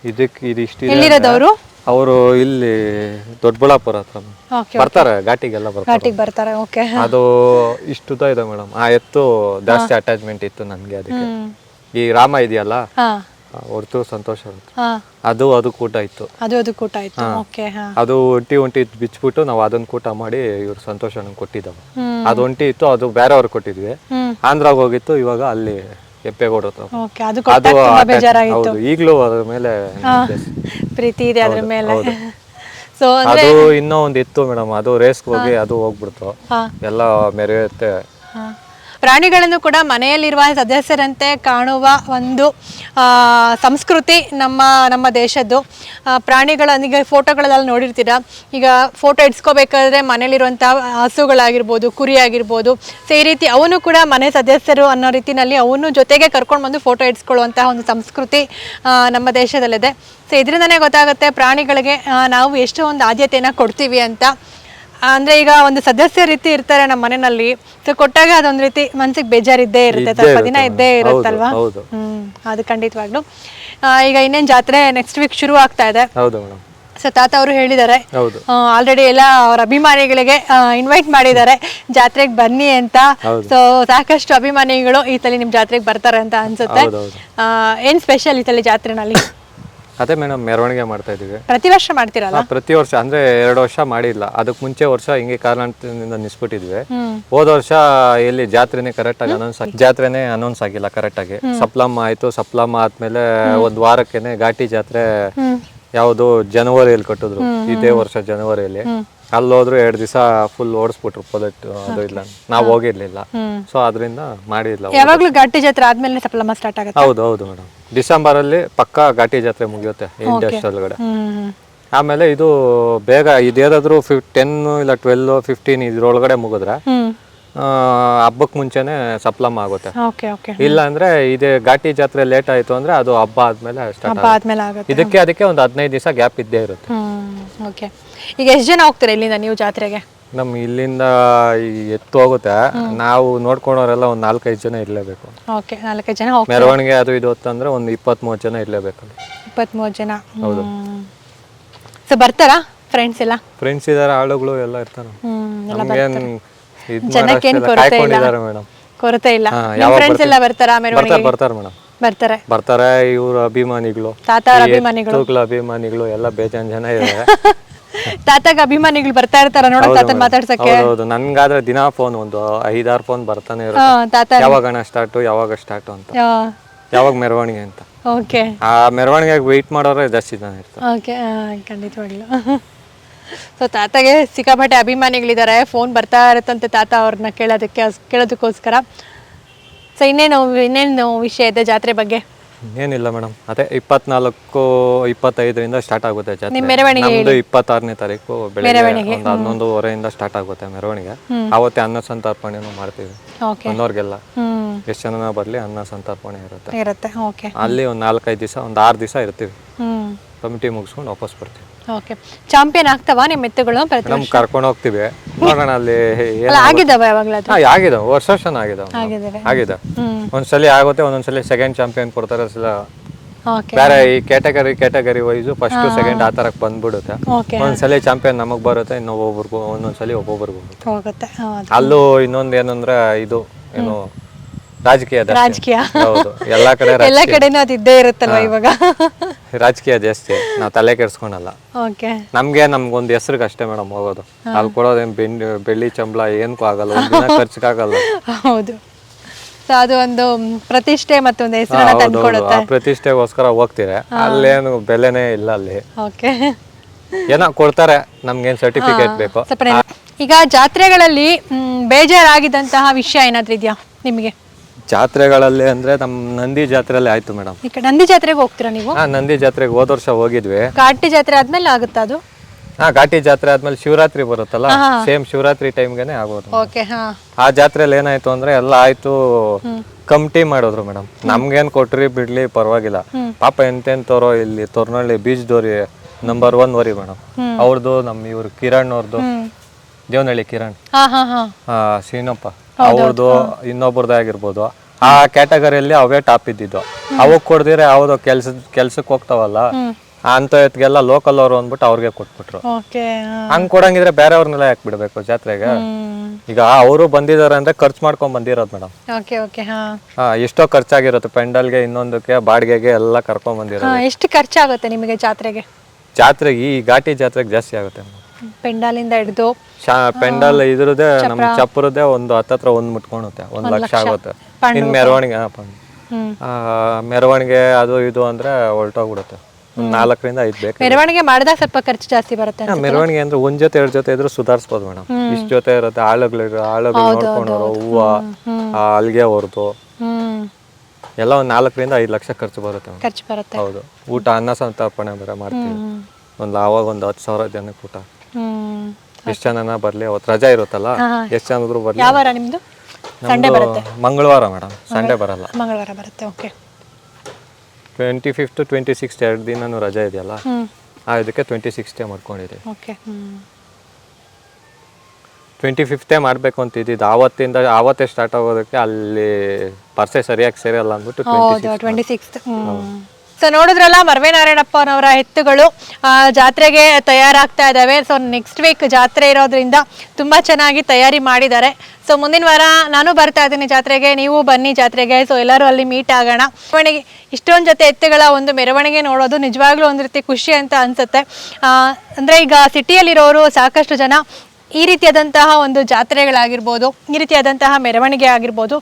ಇದಕ್ಕೆ ಇದು ಇಷ್ಟಿದೆ ಎಲ್ಲಿರೋದು ಅವರು? ಅವರು ಇಲ್ಲಿ ದೊಡ್ಡಬಳ್ಳಾಪುರ ಹತ್ರ. ಓಕೆ ಬರ್ತಾರೆ ಘಾಟಿಗೆಲ್ಲ ಬರ್ತಾರೆ. ಘಾಟಿಗೆ ಬರ್ತಾರೆ ಓಕೆ ಅದು ಇಷ್ಟುದ ಇದೆ ಮೇಡಮ್. ಆ ಎತ್ತು ಜಾಸ್ತಿ ಅಟ್ಯಾಚ್ಮೆಂಟ್ ಇತ್ತು ನನಗೆ ಅದಕ್ಕೆ. ಈ ರಾಮ ಇದೆಯಲ್ಲ? ಹಾ. ಹೊರ್ತು ಸಂತೋಷ ಹಾ. ಅದು ಅದು ಕೂಟ ಇತ್ತು. ಅದು ಅದು ಕೂಟ ಆಯ್ತು ಓಕೆ ಹಾ. ಅದು ಒಂಟಿ ಒಂಟಿ ಬಿಚ್ಬಿಟ್ಟು ನಾವು ಅದನ್ನ ಕೂಟ ಮಾಡಿ ಇವ್ರು ಸಂತೋಷ ಕೊಟ್ಟಿದ್ದಾವೆ. ಹ್ಮ್. ಅದು ಒಂಟಿ ಇತ್ತು ಅದು ಬೇರೆಯವ್ರಿಗೆ ಕೊಟ್ಟಿದ್ವಿ. ಹ್ಮ್. ಆಂಧ್ರಾಗ ಹೋಗಿತ್ತು ಇವಾಗ ಅಲ್ಲಿ ಕೆಂಪೇಗೌಡ ಹತ್ರ. ಓಕೆ ಅದು ಅದು ಕೊಟ್ಟಾಗ ತುಂಬಾ ಹೌದು ಈಗಲೂ ಅದ್ರ ಮೇಲೆ ಪ್ರೀತಿ ಇದೆ ಅದ್ರ ಮೇಲೆ. ಸೊ ಅದು ಇನ್ನೂ ಒಂದು ಇತ್ತು ಮೇಡಮ್ ಅದು ರೇಸ್ಗೆ ಹೋಗಿ ಅದು ಹೋಗ್ಬಿಡ್ತು. ಹಾ. ಎಲ್ಲ ಮೆರೆಯುತ್ತೆ. ಹಾ. ಪ್ರಾಣಿಗಳನ್ನು ಕೂಡ ಮನೆಯಲ್ಲಿರುವ ಸದಸ್ಯರಂತೆ ಕಾಣುವ ಒಂದು ಸಂಸ್ಕೃತಿ ನಮ್ಮ ನಮ್ಮ ದೇಶದ್ದು. ಪ್ರಾಣಿಗಳ, ಈಗ ಫೋಟೋಗಳಲ್ಲಿ ನೋಡಿರ್ತೀರ? ಈಗ ಫೋಟೋ ಇಡ್ಸ್ಕೋಬೇಕಾದ್ರೆ ಮನೇಲಿರುವಂಥ ಹಸುಗಳಾಗಿರ್ಬೋದು ಕುರಿ ಆಗಿರ್ಬೋದು ಸೊ, ಈ ರೀತಿ ಅವನು ಕೂಡ ಮನೆ ಸದಸ್ಯರು ಅನ್ನೋ ರೀತಿಯಲ್ಲಿ ಅವನು ಜೊತೆಗೆ ಕರ್ಕೊಂಡು ಬಂದು ಫೋಟೋ ಇಡ್ಸ್ಕೊಳ್ಳುವಂತಹ ಒಂದು ಸಂಸ್ಕೃತಿ ನಮ್ಮ ದೇಶದಲ್ಲಿದೆ. ಸೊ, ಇದರಿಂದನೇ ಗೊತ್ತಾಗುತ್ತೆ ಪ್ರಾಣಿಗಳಿಗೆ ನಾವು ಎಷ್ಟು ಒಂದು ಆದ್ಯತೆಯನ್ನು ಕೊಡ್ತೀವಿ ಅಂತ. ಅಂದ್ರೆ ಈಗ ಒಂದು ಸದಸ್ಯ ರೀತಿ ಇರ್ತಾರೆ ನಮ್ಮ ಮನೆಯಲ್ಲಿ. ಸೊ ಕೊಟ್ಟಾಗ ಅದೊಂದ್ ರೀತಿ ಮನ್ಸಿಗೆ ಬೇಜಾರಿದ್ದೇ ಇರುತ್ತೆ. ಸ್ವಲ್ಪ ದಿನ ಇದ್ದೇ ಇರುತ್ತಲ್ವಾ? ಹ್ಮ್ ಅದು ಖಂಡಿತವಾಗ್ಲು. ಆ, ಈಗ ಇನ್ನೇನ್ ಜಾತ್ರೆ ನೆಕ್ಸ್ಟ್ ವೀಕ್ ಶುರು ಆಗ್ತಾ ಇದೆ. ಹೌದು ಮೇಡಮ್ ಸೊ ತಾತ ಅವರು ಹೇಳಿದ್ದಾರೆ. ಹೌದು. ಆಲ್ರೆಡಿ ಎಲ್ಲ ಅವ್ರ ಅಭಿಮಾನಿಗಳಿಗೆ ಇನ್ವೈಟ್ ಮಾಡಿದ್ದಾರೆ. ಜಾತ್ರೆಗೆ ಬನ್ನಿ ಅಂತ. ಸೊ ಸಾಕಷ್ಟು ಅಭಿಮಾನಿಗಳು ಈ ತಲೆ ನಿಮ್ ಜಾತ್ರೆಗೆ ಬರ್ತಾರೆ ಅಂತ ಅನ್ಸುತ್ತೆ. ಆ, ಏನ್ ಸ್ಪೆಷಲ್ ಈ ತಲೆ ಜಾತ್ರೆನಲ್ಲಿ? ಅದೇ ಮೇಡಮ್ ಮೆರವಣಿಗೆ ಮಾಡ್ತಾ ಇದೀವಿ ಪ್ರತಿ ವರ್ಷ ಮಾಡ್ತೀರಲ್ಲ? ಪ್ರತಿ ವರ್ಷ ಅಂದ್ರೆ ಎರಡು ವರ್ಷ ಮಾಡಿಲ್ಲ. ಅದಕ್ಕೆ ಮುಂಚೆ ವರ್ಷ ಹಿಂಗೆ ಕಾರಣದಿಂದ ನಿಸ್ಬಿಟ್ಟಿದ್ವಿ. ಹೋದ ವರ್ಷ ಇಲ್ಲಿ ಜಾತ್ರೆನೇ ಕರೆಕ್ಟ್ ಆಗಿ ಅನೌನ್ಸ್ ಜಾತ್ರೆನೇ ಅನೌನ್ಸ್ ಆಗಿಲ್ಲ ಕರೆಕ್ಟ್ ಆಗಿ. ಸಪ್ಲಮ್ಮ ಆಯ್ತು ಸಪ್ಲಮ್ಮ ಆದ್ಮೇಲೆ ಒಂದ್ ವಾರಕ್ಕೆನೆ ಘಾಟಿ ಜಾತ್ರೆ ಯಾವುದು ಜನವರಿಯಲ್ಲಿ ಕಟ್ಟಿದ್ರು. ಇದೇ ವರ್ಷ ಜನವರಿಯಲ್ಲಿ ಅಲ್ಲಿ ಹೋದ್ರು ಎರಡು ದಿವಸ ಫುಲ್ ಓಡಿಸ್ಬಿಟ್ರು ಪೊಲೆಟ್ ಅದು ಇಲ್ಲ. ನಾವು ಹೋಗಿರ್ಲಿಲ್ಲ. ಸೊ ಅದರಿಂದ ಮಾಡಿಲ್ಲ ಯಾವಾಗ್ಲೂ ಘಾಟಿ ಜಾತ್ರೆ ಆದ್ಮೇಲೆ ಸಪ್ಲಮ್ಮ ಸ್ಟಾರ್ಟ್ ಆಗುತ್ತೆ? ಹೌದು ಹೌದು ಮೇಡಮ್ ಡಿಸೆಂಬರ್ ಅಲ್ಲಿ ಪಕ್ಕಾ ಘಾಟಿ ಜಾತ್ರೆ ಮುಗಿಯುತ್ತೆ ಇಂಡಸ್ಟ್ ಒಳಗಡೆ ಆಮೇಲೆ ಇದು ಬೇಗ ಇದೇನಾದ್ರು ಟೆನ್ ಇಲ್ಲ ಟ್ವೆಲ್ ಫಿಫ್ಟೀನ್ ಇದ್ರೊಳಗಡೆ ಮುಗಿದ್ರೆ ಹಬ್ಬಕ್ಕೆ ಮುಂಚೆನೆ ಸಪ್ಲಮ್ ಆಗುತ್ತೆ. Okay okay. ಇಲ್ಲ ಅಂದ್ರೆ ಇದೇ ಘಾಟಿ ಜಾತ್ರೆ ಲೇಟ್ ಆಯ್ತು ಅಂದ್ರೆ ಅದು ಹಬ್ಬ ಆದ್ಮೇಲೆ ಸ್ಟಾರ್ಟ್ ಹಬ್ಬ ಆದ್ಮೇಲೆ ಆಗುತ್ತೆ. ಇದಕ್ಕೆ ಅದಕ್ಕೆ ಒಂದು ಹದಿನೈದು ದಿವಸ ಗ್ಯಾಪ್ ಇದ್ದೇ ಇರುತ್ತೆ. Hmm okay. ಈಗ ಎಷ್ಟು ಜನ ಹೋಗ್ತಾರೆ ಇಲ್ಲಿಂದ ನೀವು ಜಾತ್ರೆಗೆ? ನಮ್ ಇಲ್ಲಿಂದ ಈ ಎತ್ತು ಹೋಗುತ್ತೆ. ನಾವು ನೋಡ್ಕೊಳೋರೆಲ್ಲ ಒಂದ್ ನಾಲ್ಕೈದು ಜನ ಇರ್ಲೇಬೇಕು. ಓಕೆ ನಾಲ್ಕೈದು ಜನ ಹೋಗ್ತಾರೆ? ಮೆರವಣಿಗೆ ಅದು ಇದು ಹೊತ್ತಂದ್ರೆ ಒಂದು ಇಪ್ಪತ್ತ್ ಮೂವತ್ತು ಜನ ಇರ್ಲೇಬೇಕು. ಇಪ್ಪತ್ಮೂವತ್ತು ಜನ? ಸೊ ಬರ್ತಾರಾ ಫ್ರೆಂಡ್ಸ್ ಎಲ್ಲ? ಫ್ರೆಂಡ್ಸ್ ಇದಾರೆ ಆಳುಗಳು ಎಲ್ಲ ಇರ್ತಾರೆ. ಹ್ಮ್ ನಮ್ಗೇನ್ ಇದ್ ಜನಕ್ಕೇನ್ ಕೊರತೆ ಇಲ್ಲ. ಮೇಡಮ್. ಕೊರತೆ ಇಲ್ಲ. ಫ್ರೆಂಡ್ಸ್ ಎಲ್ಲ ಬರ್ತಾರಾ ಬರ್ತಾರೆ ಮೆರವಣಿಗೆ ಬರ್ತಾರೆ ಮೇಡಮ್. ಬರ್ತಾರೆ. ಬರ್ತಾರೆ ಇವ್ರ ಅಭಿಮಾನಿಗಳು. ತಾತ ಅಭಿಮಾನಿಗಳು. ತೂಕ್ಲ ಅಭಿಮಾನಿಗಳು ಎಲ್ಲ ಬೇಜಾನ್ ಜನ ಇದ್ದಾರೆ ತಾತಾಗ ಅಭಿಮಾನಿಗಳು ಬರ್ತಾ ಇರ್ತಾರ ನೋಡ ತಾತನ್ ಮಾತಾಡ್ಸಕ್ಕೆ. ಹೌದು ನನ್ಗಾದ್ರೆ ದಿನಾ ಫೋನ್ ಒಂದು ಐದಾರು ಫೋನ್ ಬರ್ತಾನೆ ಹಾ, ಇರುತ್ತೆ ತಾತ. ಯಾವಾಗಣ ಸ್ಟಾರ್ಟು ಯಾವಾಗ ಸ್ಟಾರ್ಟ್ ಅಂತ. ಯಾವಾಗ ಮೆರವಣಿಗೆ ಅಂತ. ಓಕೆ ಆ ಮೆರವಣಿಗೆ ವೆಯ್ಟ್ ಮಾಡೋರೆ ಜಾಸ್ತಿ ಜನ ಇರ್ತಾರೆ. ಓಕೆ ಖಂಡಿತವಾಗ್ಲು. ಸೊ ತಾತಗೆ ಸಿಕ್ಕಾಪಟ್ಟೆ ಅಭಿಮಾನಿಗಳಿದ್ದಾರೆ. ಫೋನ್ ಬರ್ತಾ ಇರುತ್ತಂತೆ ತಾತ ಅವ್ರನ್ನ ಕೇಳೋದಕ್ಕೆ ಕೇಳೋದಕ್ಕೋಸ್ಕರ. ಸೊ ಇನ್ನೇನು ಇನ್ನೇನು ವಿಷಯ ಇದೆ ಜಾತ್ರೆ ಬಗ್ಗೆ? ಏನಿಲ್ಲ ಮೇಡಮ್. ಅದೇ ಇಪ್ಪತ್ನಾಲ್ಕು ಇಪ್ಪತ್ತೈದರಿಂದ ಸ್ಟಾರ್ಟ್ ಆಗುತ್ತೆ ಜಾತ್ರೆ. ನಿಮ್ ಮೆರವಣಿಗೆ ನಮ್ದು ಇಪ್ಪತ್ತಾರನೇ ತಾರೀಕು ಬೆಳಗ್ಗೆ ಒಂದು ಹನ್ನೊಂದುವರೆಯಿಂದ ಸ್ಟಾರ್ಟ್ ಆಗುತ್ತೆ ಮೆರವಣಿಗೆ. ಅವತ್ತೇ ಅನ್ನ ಸಂತರ್ಪಣೆನೂ ಮಾಡ್ತೀವಿ. ಓಕೆ ಬಂದವ್ರಿಗೆಲ್ಲ. ಹ್ಮ್. ಎಷ್ಟು ಜನ ಬರಲಿ ಅನ್ನ ಸಂತರ್ಪಣೆ ಇರುತ್ತೆ. ಇರುತ್ತೆ. ಓಕೆ ಅಲ್ಲಿ ಒಂದು ನಾಲ್ಕೈದು ದಿವಸ ಒಂದು ಆರು ದಿವಸ ಇರ್ತೀವಿ. ಹ್ಮ್. ಕಮಿಟಿ ಮುಗಿಸ್ಕೊಂಡು ವಾಪಸ್ ಬರ್ತೀವಿ. ಓಕೆ ಚಾಂಪಿಯನ್ ಆಗ್ತಾವ ನಿಮ್ಮ ಎತ್ತುಗಳು ಪ್ರತಿ ನಮ್ ಕರ್ಕೊಂಡು ಹೋಗ್ತೀವಿ. ನೋಡೋಣ ಅಲ್ಲಿ ಏನ್ ಅಲ್ಲ ಆಗಿದಾವ ಯಾವಾಗ್ಲಾದ್ರು ಹಾ, ಆಗಿದಾವೆ ವರ್ಷ ವರ್ಷ ಆಗಿದಾವ ಆಗಿದಾವೆ ಆಗಿದೆ ಒಂದ್ಸಲಿ ಆಗುತ್ತೆ ಒಂದೊಂದ್ಸಲಿ ಸೆಕೆಂಡ್ ಚಾಂಪಿಯನ್ ಕೊಡ್ತಾರೆ ಸಲ ಓಕೆ ಬೇರೆ ಈ category category wise first second ಆ ಥರಕ್ಕೆ ಬಂದ್ಬಿಡುತ್ತೆ. ಓಕೆ ಒಂದ್ಸಲಿ ಚಾಂಪಿಯನ್ ನಮಗ್ ಬರುತ್ತೆ ಇನ್ನೊಬ್ಬೊಬ್ರಿಗೂ ಒಂದೊಂದ್ಸಲಿ ಒಬ್ಬೊಬ್ರಿಗೂ ಹೋಗುತ್ತೆ ಹೋಗುತ್ತೆ. ಹೌದು. ಅಲ್ಲೂ ಇನ್ನೊಂದ್ ಏನಂದ್ರೆ ಇದು ಏನು ರಾಜಕೀಯ ಜಾಸ್ತಿ. ರಾಜಕೀಯ. ಹೌದು. ಎಲ್ಲಾ ಕಡೆ ಎಲ್ಲಾ ಎಲ್ಲ ಕಡೆನೂ ಅದು ಇದ್ದೇ ಇರುತ್ತಲ್ವ ಇವಾಗ? ರಾಜಕೀಯ ಜಾಸ್ತಿ. ನಾವು ತಲೆ ಕೆಡ್ಸ್ಕೊಳಲ್ಲ. ಓಕೆ. ನಮ್ಗೆ ನಮ್ಗೊಂದು ಹೆಸ್ರಿಗೆ ಅಷ್ಟೇ ಮೇಡಮ್ ಹೋಗೋದು. ಅಲ್ಲಿ ಕೊಡೋದೇನ್ ಬೆಂಡಿ ಬೆಳ್ಳಿ ಚಂಬಳ ಏನಕ್ಕೂ ಆಗಲ್ಲ. ಖರ್ಚಿಗಾಗಲ್ಲ. ಹೌದು. ಸೊ ಅದು ಒಂದು ಮ್, ಪ್ರತಿಷ್ಠೆ ಮತ್ತೊಂದು ಹೆಸರನ್ನ ತಂದ್ಕೊಡುತ್ತೆ ಆ ಪ್ರತಿಷ್ಠೆಗೋಸ್ಕರ ಹೋಗ್ತೀರಿ? ಅಲ್ಲೇನು ಬೆಲೆನೇ ಇಲ್ಲ ಅಲ್ಲಿ. ಓಕೆ. ಏನೋ ಕೊಡ್ತಾರೆ. ನಮ್ಗೇನ್ ಸರ್ಟಿಫಿಕೇಟ್ ಬೇಕು. ಸ್ವಲ್ಪ. ಈಗ ಜಾತ್ರೆಗಳಲ್ಲಿ ಮ್, ಬೇಜಾರಾಗಿದ್ದಂತಹ ವಿಷಯ ಏನಾದ್ರೂ ಇದೆಯಾ ನಿಮಗೆ? ಜಾತ್ರೆಗಳಲ್ಲಿ ಅಂದ್ರೆ ನಮ್ ನಂದಿ ಜಾತ್ರೆಯಲ್ಲಿ ಆಯ್ತು ಮೇಡಮ್ ಈ ಕಡೆ ನಂದಿ ಜಾತ್ರೆಗೆ ಹೋಗ್ತೀರಾ ನೀವು? ಹಾ ನಂದಿ ಜಾತ್ರೆಗೆ ಹೋದ ವರ್ಷ ಹೋಗಿದ್ವಿ. ಘಾಟಿ ಜಾತ್ರೆ ಆದ್ಮೇಲೆ ಆಗುತ್ತಾ ಅದು? ಹಾ ಘಾಟಿ ಜಾತ್ರೆ ಆದ್ಮೇಲೆ ಶಿವರಾತ್ರಿ ಬರುತ್ತಲ್ಲ ಸೇಮ್ ಶಿವರಾತ್ರಿ ಟೈಮ್ಗೆನೆ ಆಗೋದು. ಓಕೆ ಹಾ. ಆ ಜಾತ್ರೆಯಲ್ಲಿ ಏನಾಯ್ತು ಅಂದ್ರೆ ಎಲ್ಲ ಆಯ್ತು ಕಮಿಟಿ ಮಾಡಿದ್ರು ಮೇಡಮ್ ನಮ್ಗೇನ್ ಕೊಟ್ರಿ ಬಿಡ್ಲಿ ಪರವಾಗಿಲ್ಲ. ಪಾಪ ಎಂತೆಂತವ್ರು ಇಲ್ಲಿ ತೊರ್ನಳ್ಳಿ ದೋರಿ ನಂಬರ್ ಒನ್ ವರಿ ಮೇಡಮ್ ಅವ್ರದ್ದು ನಮ್ ಇವ್ರ ಕಿರಣ್ ಅವ್ರದ್ದು ದೇವನಹಳ್ಳಿ ಕಿರಣ್. ಹಾ ಹಾ ಹಾ. ಆ ಶ್ರೀನಪ್ಪ. ಅವ್ರದ್ದು ಇನ್ನೊಬ್ರದ್ದು ಆಗಿರ್ಬೋದು. ಆ ಕ್ಯಾಟಗರಿಯಲ್ಲಿ ಅವೇ ಟಾಪ್ ಇದ್ದಿದ್ದು. ಅವಕ್ ಕೊಡ್ದಿರ ಯಾವ್ದೋ ಕೆಲ್ಸ ಕೆಲ್ಸಕ್ಕೆ ಹೋಗ್ತಾವಲ್ಲ ಅಂತ ಎತ್ಗೆಲ್ಲ ಲೋಕಲ್ ಅವರು ಅಂದ್ಬಿಟ್ಟು ಅವ್ರಿಗೆ ಕೊಟ್ಬಿಟ್ರು. ಹಂಗ್ ಕೊಡಂಗಿದ್ರೆ ಬೇರೆ ಅವ್ರನ್ನೆಲ್ಲ ಯಾಕೆ ಬಿಡ್ಬೇಕು ಜಾತ್ರೆಗೆ ಈಗ ಅವರು ಬಂದಿದ್ದಾರೆ ಅಂದ್ರೆ ಖರ್ಚು ಮಾಡ್ಕೊಂಡ್ ಬಂದಿರೋದು ಮೇಡಮ್. ಎಷ್ಟೋ ಖರ್ಚಾಗಿರುತ್ತೆ. ಪೆಂಡಲ್ಗೆ ಇನ್ನೊಂದಕ್ಕೆ ಬಾಡಿಗೆಗೆ ಎಲ್ಲ ಕರ್ಕೊಂಡ್ ಬಂದಿರೋದು. ಎಷ್ಟು ಖರ್ಚಾಗುತ್ತೆ ನಿಮಗೆ ಜಾತ್ರೆಗೆ? ಜಾತ್ರೆಗೆ ಈ ಘಾಟಿ ಜಾತ್ರೆಗೆ ಜಾಸ್ತಿ ಆಗುತ್ತೆ. ಪೆಂಡಾಲಿಂದ ಹಿಡಿದು ಪೆಂಡಲ್ ಇದ್ರದ್ದೇ ನಮ್ ಚಪ್ಪರದ್ದೇ ಒಂದು ಹತ್ತತ್ರ ಒಂದ್ ಮುಟ್ಕೊಳುತ್ತೆ ಒಂದ್ ಲಕ್ಷ ಆಗುತ್ತೆ. ಇನ್ ಮೆರವಣಿಗೆ ಮೆರವಣಿಗೆ ಅದು ಇದು ಅಂದ್ರೆ ಹೊರಟೋಗ್ಬಿಡುತ್ತೆ ನಾಲ್ಕರಿಂದ ಐದ್ ಬೇಕು ಮೆರವಣಿಗೆ ಮಾಡಿದಾಗ ಸ್ವಲ್ಪ ಖರ್ಚು ಜಾಸ್ತಿ ಬರುತ್ತೆ ಮೆರವಣಿಗೆ ಅಂದ್ರೆ ಒಂದ್ ಜೊತೆ ಎರಡ್ ಜೊತೆ ಇದ್ರು ಸುಧಾರಿಸ್ಬೋದು ಮೇಡಮ್ ಇಷ್ಟ ಜೊತೆ ಇರುತ್ತೆ ಆಳುಗಳು ಆಳುಗಳು ನೋಡ್ಕೊಂಡವ್ರು ಹೂವ ಅಲ್ಗೆ ಹೊರದು. ಹ್ಮ್. ಎಲ್ಲ ಒಂದ್ ನಾಲ್ಕರಿಂದ ಐದ್ ಲಕ್ಷ ಖರ್ಚು ಬರುತ್ತೆ ಖರ್ಚು ಬರುತ್ತೆ. ಹೌದು. ಊಟ ಅನ್ನ ಸಂತರ್ಪಣೆ ಬೇರೆ ಮಾಡ್ತೀವಿ. ಒಂದ್ ಆವಾಗ ಒಂದ್ ಹತ್ತು ಸಾವಿರ ಜನಕ್ಕೆ ಊಟ. ಎಷ್ಟ್ ಜನನ ಬರಲಿ? ಅವತ್ತು ರಜಾ ಇರುತ್ತಲ್ಲ? ಎಷ್ಟ್ ಜನ ಬರ್ಲಿ? ಯಾವ ವಾರ ನಿಮ್ಮದು ಸಂಡೇ ಬರುತ್ತೆ. ಮಂಗಳವಾರ ಮೇಡಮ್ ಸಂಡೇ ಬರಲ್ಲ. ಮಂಗಳವಾರ ಬರುತ್ತೆ okay twenty fifth twenty sixth ಎರಡು ದಿನನೂ ರಜೆ ಇದೆಯಲ್ಲ? ಆ ಇದಕ್ಕೆ ಟ್ವೆಂಟಿ ಸಿಕ್ಸ್ಟೇ ಮಾಡ್ಕೊಂಡಿದ್ದೀವಿ. ಓಕೆ ಟ್ವೆಂಟಿ ಫಿಫ್ತೇ ಮಾಡಬೇಕು ಅಂತ ಇದ್ದಿದ್ದು. ಆವತ್ತಿಂದ ಆವತ್ತೇ ಸ್ಟಾರ್ಟ್ ಆಗೋದಕ್ಕೆ ಅಲ್ಲಿ ಪರ್ಸೆ ಸರಿಯಾಗಿ ಸೇರಲ್ಲ ಅಂದ್ಬಿಟ್ಟು ಟ್ವೆಂಟಿ ಸಿಕ್ಸ್ತ್ ಸೊ ನೋಡಿದ್ರಲ್ಲ ಮರ್ವೆ ನಾರಾಯಣಪ್ಪನವರ ಎತ್ತುಗಳು ಜಾತ್ರೆಗೆ ತಯಾರಾಗ್ತಾ ಇದ್ದಾವೆ. ಸೊ ನೆಕ್ಸ್ಟ್ ವೀಕ್ ಜಾತ್ರೆ ಇರೋದ್ರಿಂದ ತುಂಬ ಚೆನ್ನಾಗಿ ತಯಾರಿ ಮಾಡಿದ್ದಾರೆ. ಸೊ ಮುಂದಿನ ವಾರ ನಾನು ಬರ್ತಾ ಇದ್ದೀನಿ ಜಾತ್ರೆಗೆ, ನೀವು ಬನ್ನಿ ಜಾತ್ರೆಗೆ. ಸೊ ಎಲ್ಲರೂ ಅಲ್ಲಿ ಮೀಟ್ ಆಗೋಣ. ಮೆರವಣಿಗೆ, ಇಷ್ಟೊಂದು ಜೊತೆ ಎತ್ತುಗಳ ಒಂದು ಮೆರವಣಿಗೆ ನೋಡೋದು ನಿಜವಾಗ್ಲೂ ಒಂದು ರೀತಿ ಖುಷಿ ಅಂತ ಅನ್ಸುತ್ತೆ. ಅಂದ್ರೆ ಈಗ ಸಿಟಿಯಲ್ಲಿರೋರು ಸಾಕಷ್ಟು ಜನ ಈ ರೀತಿಯಾದಂತಹ ಒಂದು ಜಾತ್ರೆಗಳಾಗಿರ್ಬೋದು, ಈ ರೀತಿಯಾದಂತಹ ಮೆರವಣಿಗೆ ಆಗಿರ್ಬೋದು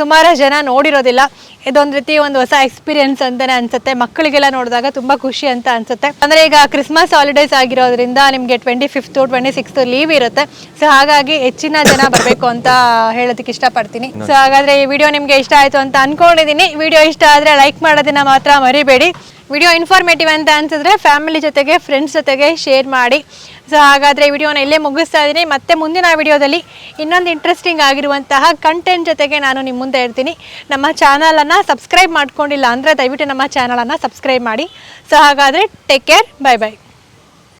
ಸುಮಾರು ಜನ ನೋಡಿರೋದಿಲ್ಲ. ಇದೊಂದು ರೀತಿ ಒಂದು ಹೊಸ ಎಕ್ಸ್ಪೀರಿಯನ್ಸ್ ಅಂತಲೇ ಅನಿಸುತ್ತೆ. ಮಕ್ಕಳಿಗೆಲ್ಲ ನೋಡಿದಾಗ ತುಂಬ ಖುಷಿ ಅಂತ ಅನ್ಸುತ್ತೆ. ಅಂದರೆ ಈಗ ಕ್ರಿಸ್ಮಸ್ ಹಾಲಿಡೇಸ್ ಆಗಿರೋದ್ರಿಂದ ನಿಮಗೆ twenty fifth twenty sixth leave ಇರುತ್ತೆ. ಸೊ ಹಾಗಾಗಿ ಹೆಚ್ಚಿನ ಜನ ಬರಬೇಕು ಅಂತ ಹೇಳೋದಕ್ಕೆ ಇಷ್ಟಪಡ್ತೀನಿ. ಸೊ ಹಾಗಾದರೆ ಈ ವಿಡಿಯೋ ನಿಮಗೆ ಇಷ್ಟ ಆಯಿತು ಅಂತ ಅಂದ್ಕೊಂಡಿದ್ದೀನಿ ವಿಡಿಯೋ ಇಷ್ಟ ಆದರೆ ಲೈಕ್ ಮಾಡೋದನ್ನು ಮಾತ್ರ ಮರಿಬೇಡಿ. ವಿಡಿಯೋ ಇನ್ಫಾರ್ಮೇಟಿವ್ ಅಂತ ಅನ್ಸಿದ್ರೆ ಫ್ಯಾಮಿಲಿ ಜೊತೆಗೆ ಫ್ರೆಂಡ್ಸ್ ಜೊತೆಗೆ ಶೇರ್ ಮಾಡಿ. ಸೊ ಹಾಗಾದರೆ ವಿಡಿಯೋನ ಇಲ್ಲೇ ಮುಗಿಸ್ತಾ ಇದ್ದೀನಿ. ಮತ್ತೆ ಮುಂದಿನ ವಿಡಿಯೋದಲ್ಲಿ ಇನ್ನೊಂದು ಇಂಟ್ರೆಸ್ಟಿಂಗ್ ಆಗಿರುವಂತಹ ಕಂಟೆಂಟ್ ಜೊತೆಗೆ ನಾನು ನಿಮ್ಮ ಮುಂದೆ ಇರ್ತೀನಿ. ನಮ್ಮ ಚಾನಲನ್ನು ಸಬ್ಸ್ಕ್ರೈಬ್ ಮಾಡ್ಕೊಂಡಿಲ್ಲ ಅಂದರೆ ದಯವಿಟ್ಟು ನಮ್ಮ ಚಾನಲನ್ನು ಸಬ್ಸ್ಕ್ರೈಬ್ ಮಾಡಿ. ಸೊ ಹಾಗಾದರೆ ಟೇಕ್ ಕೇರ್ ಬೈ ಬೈ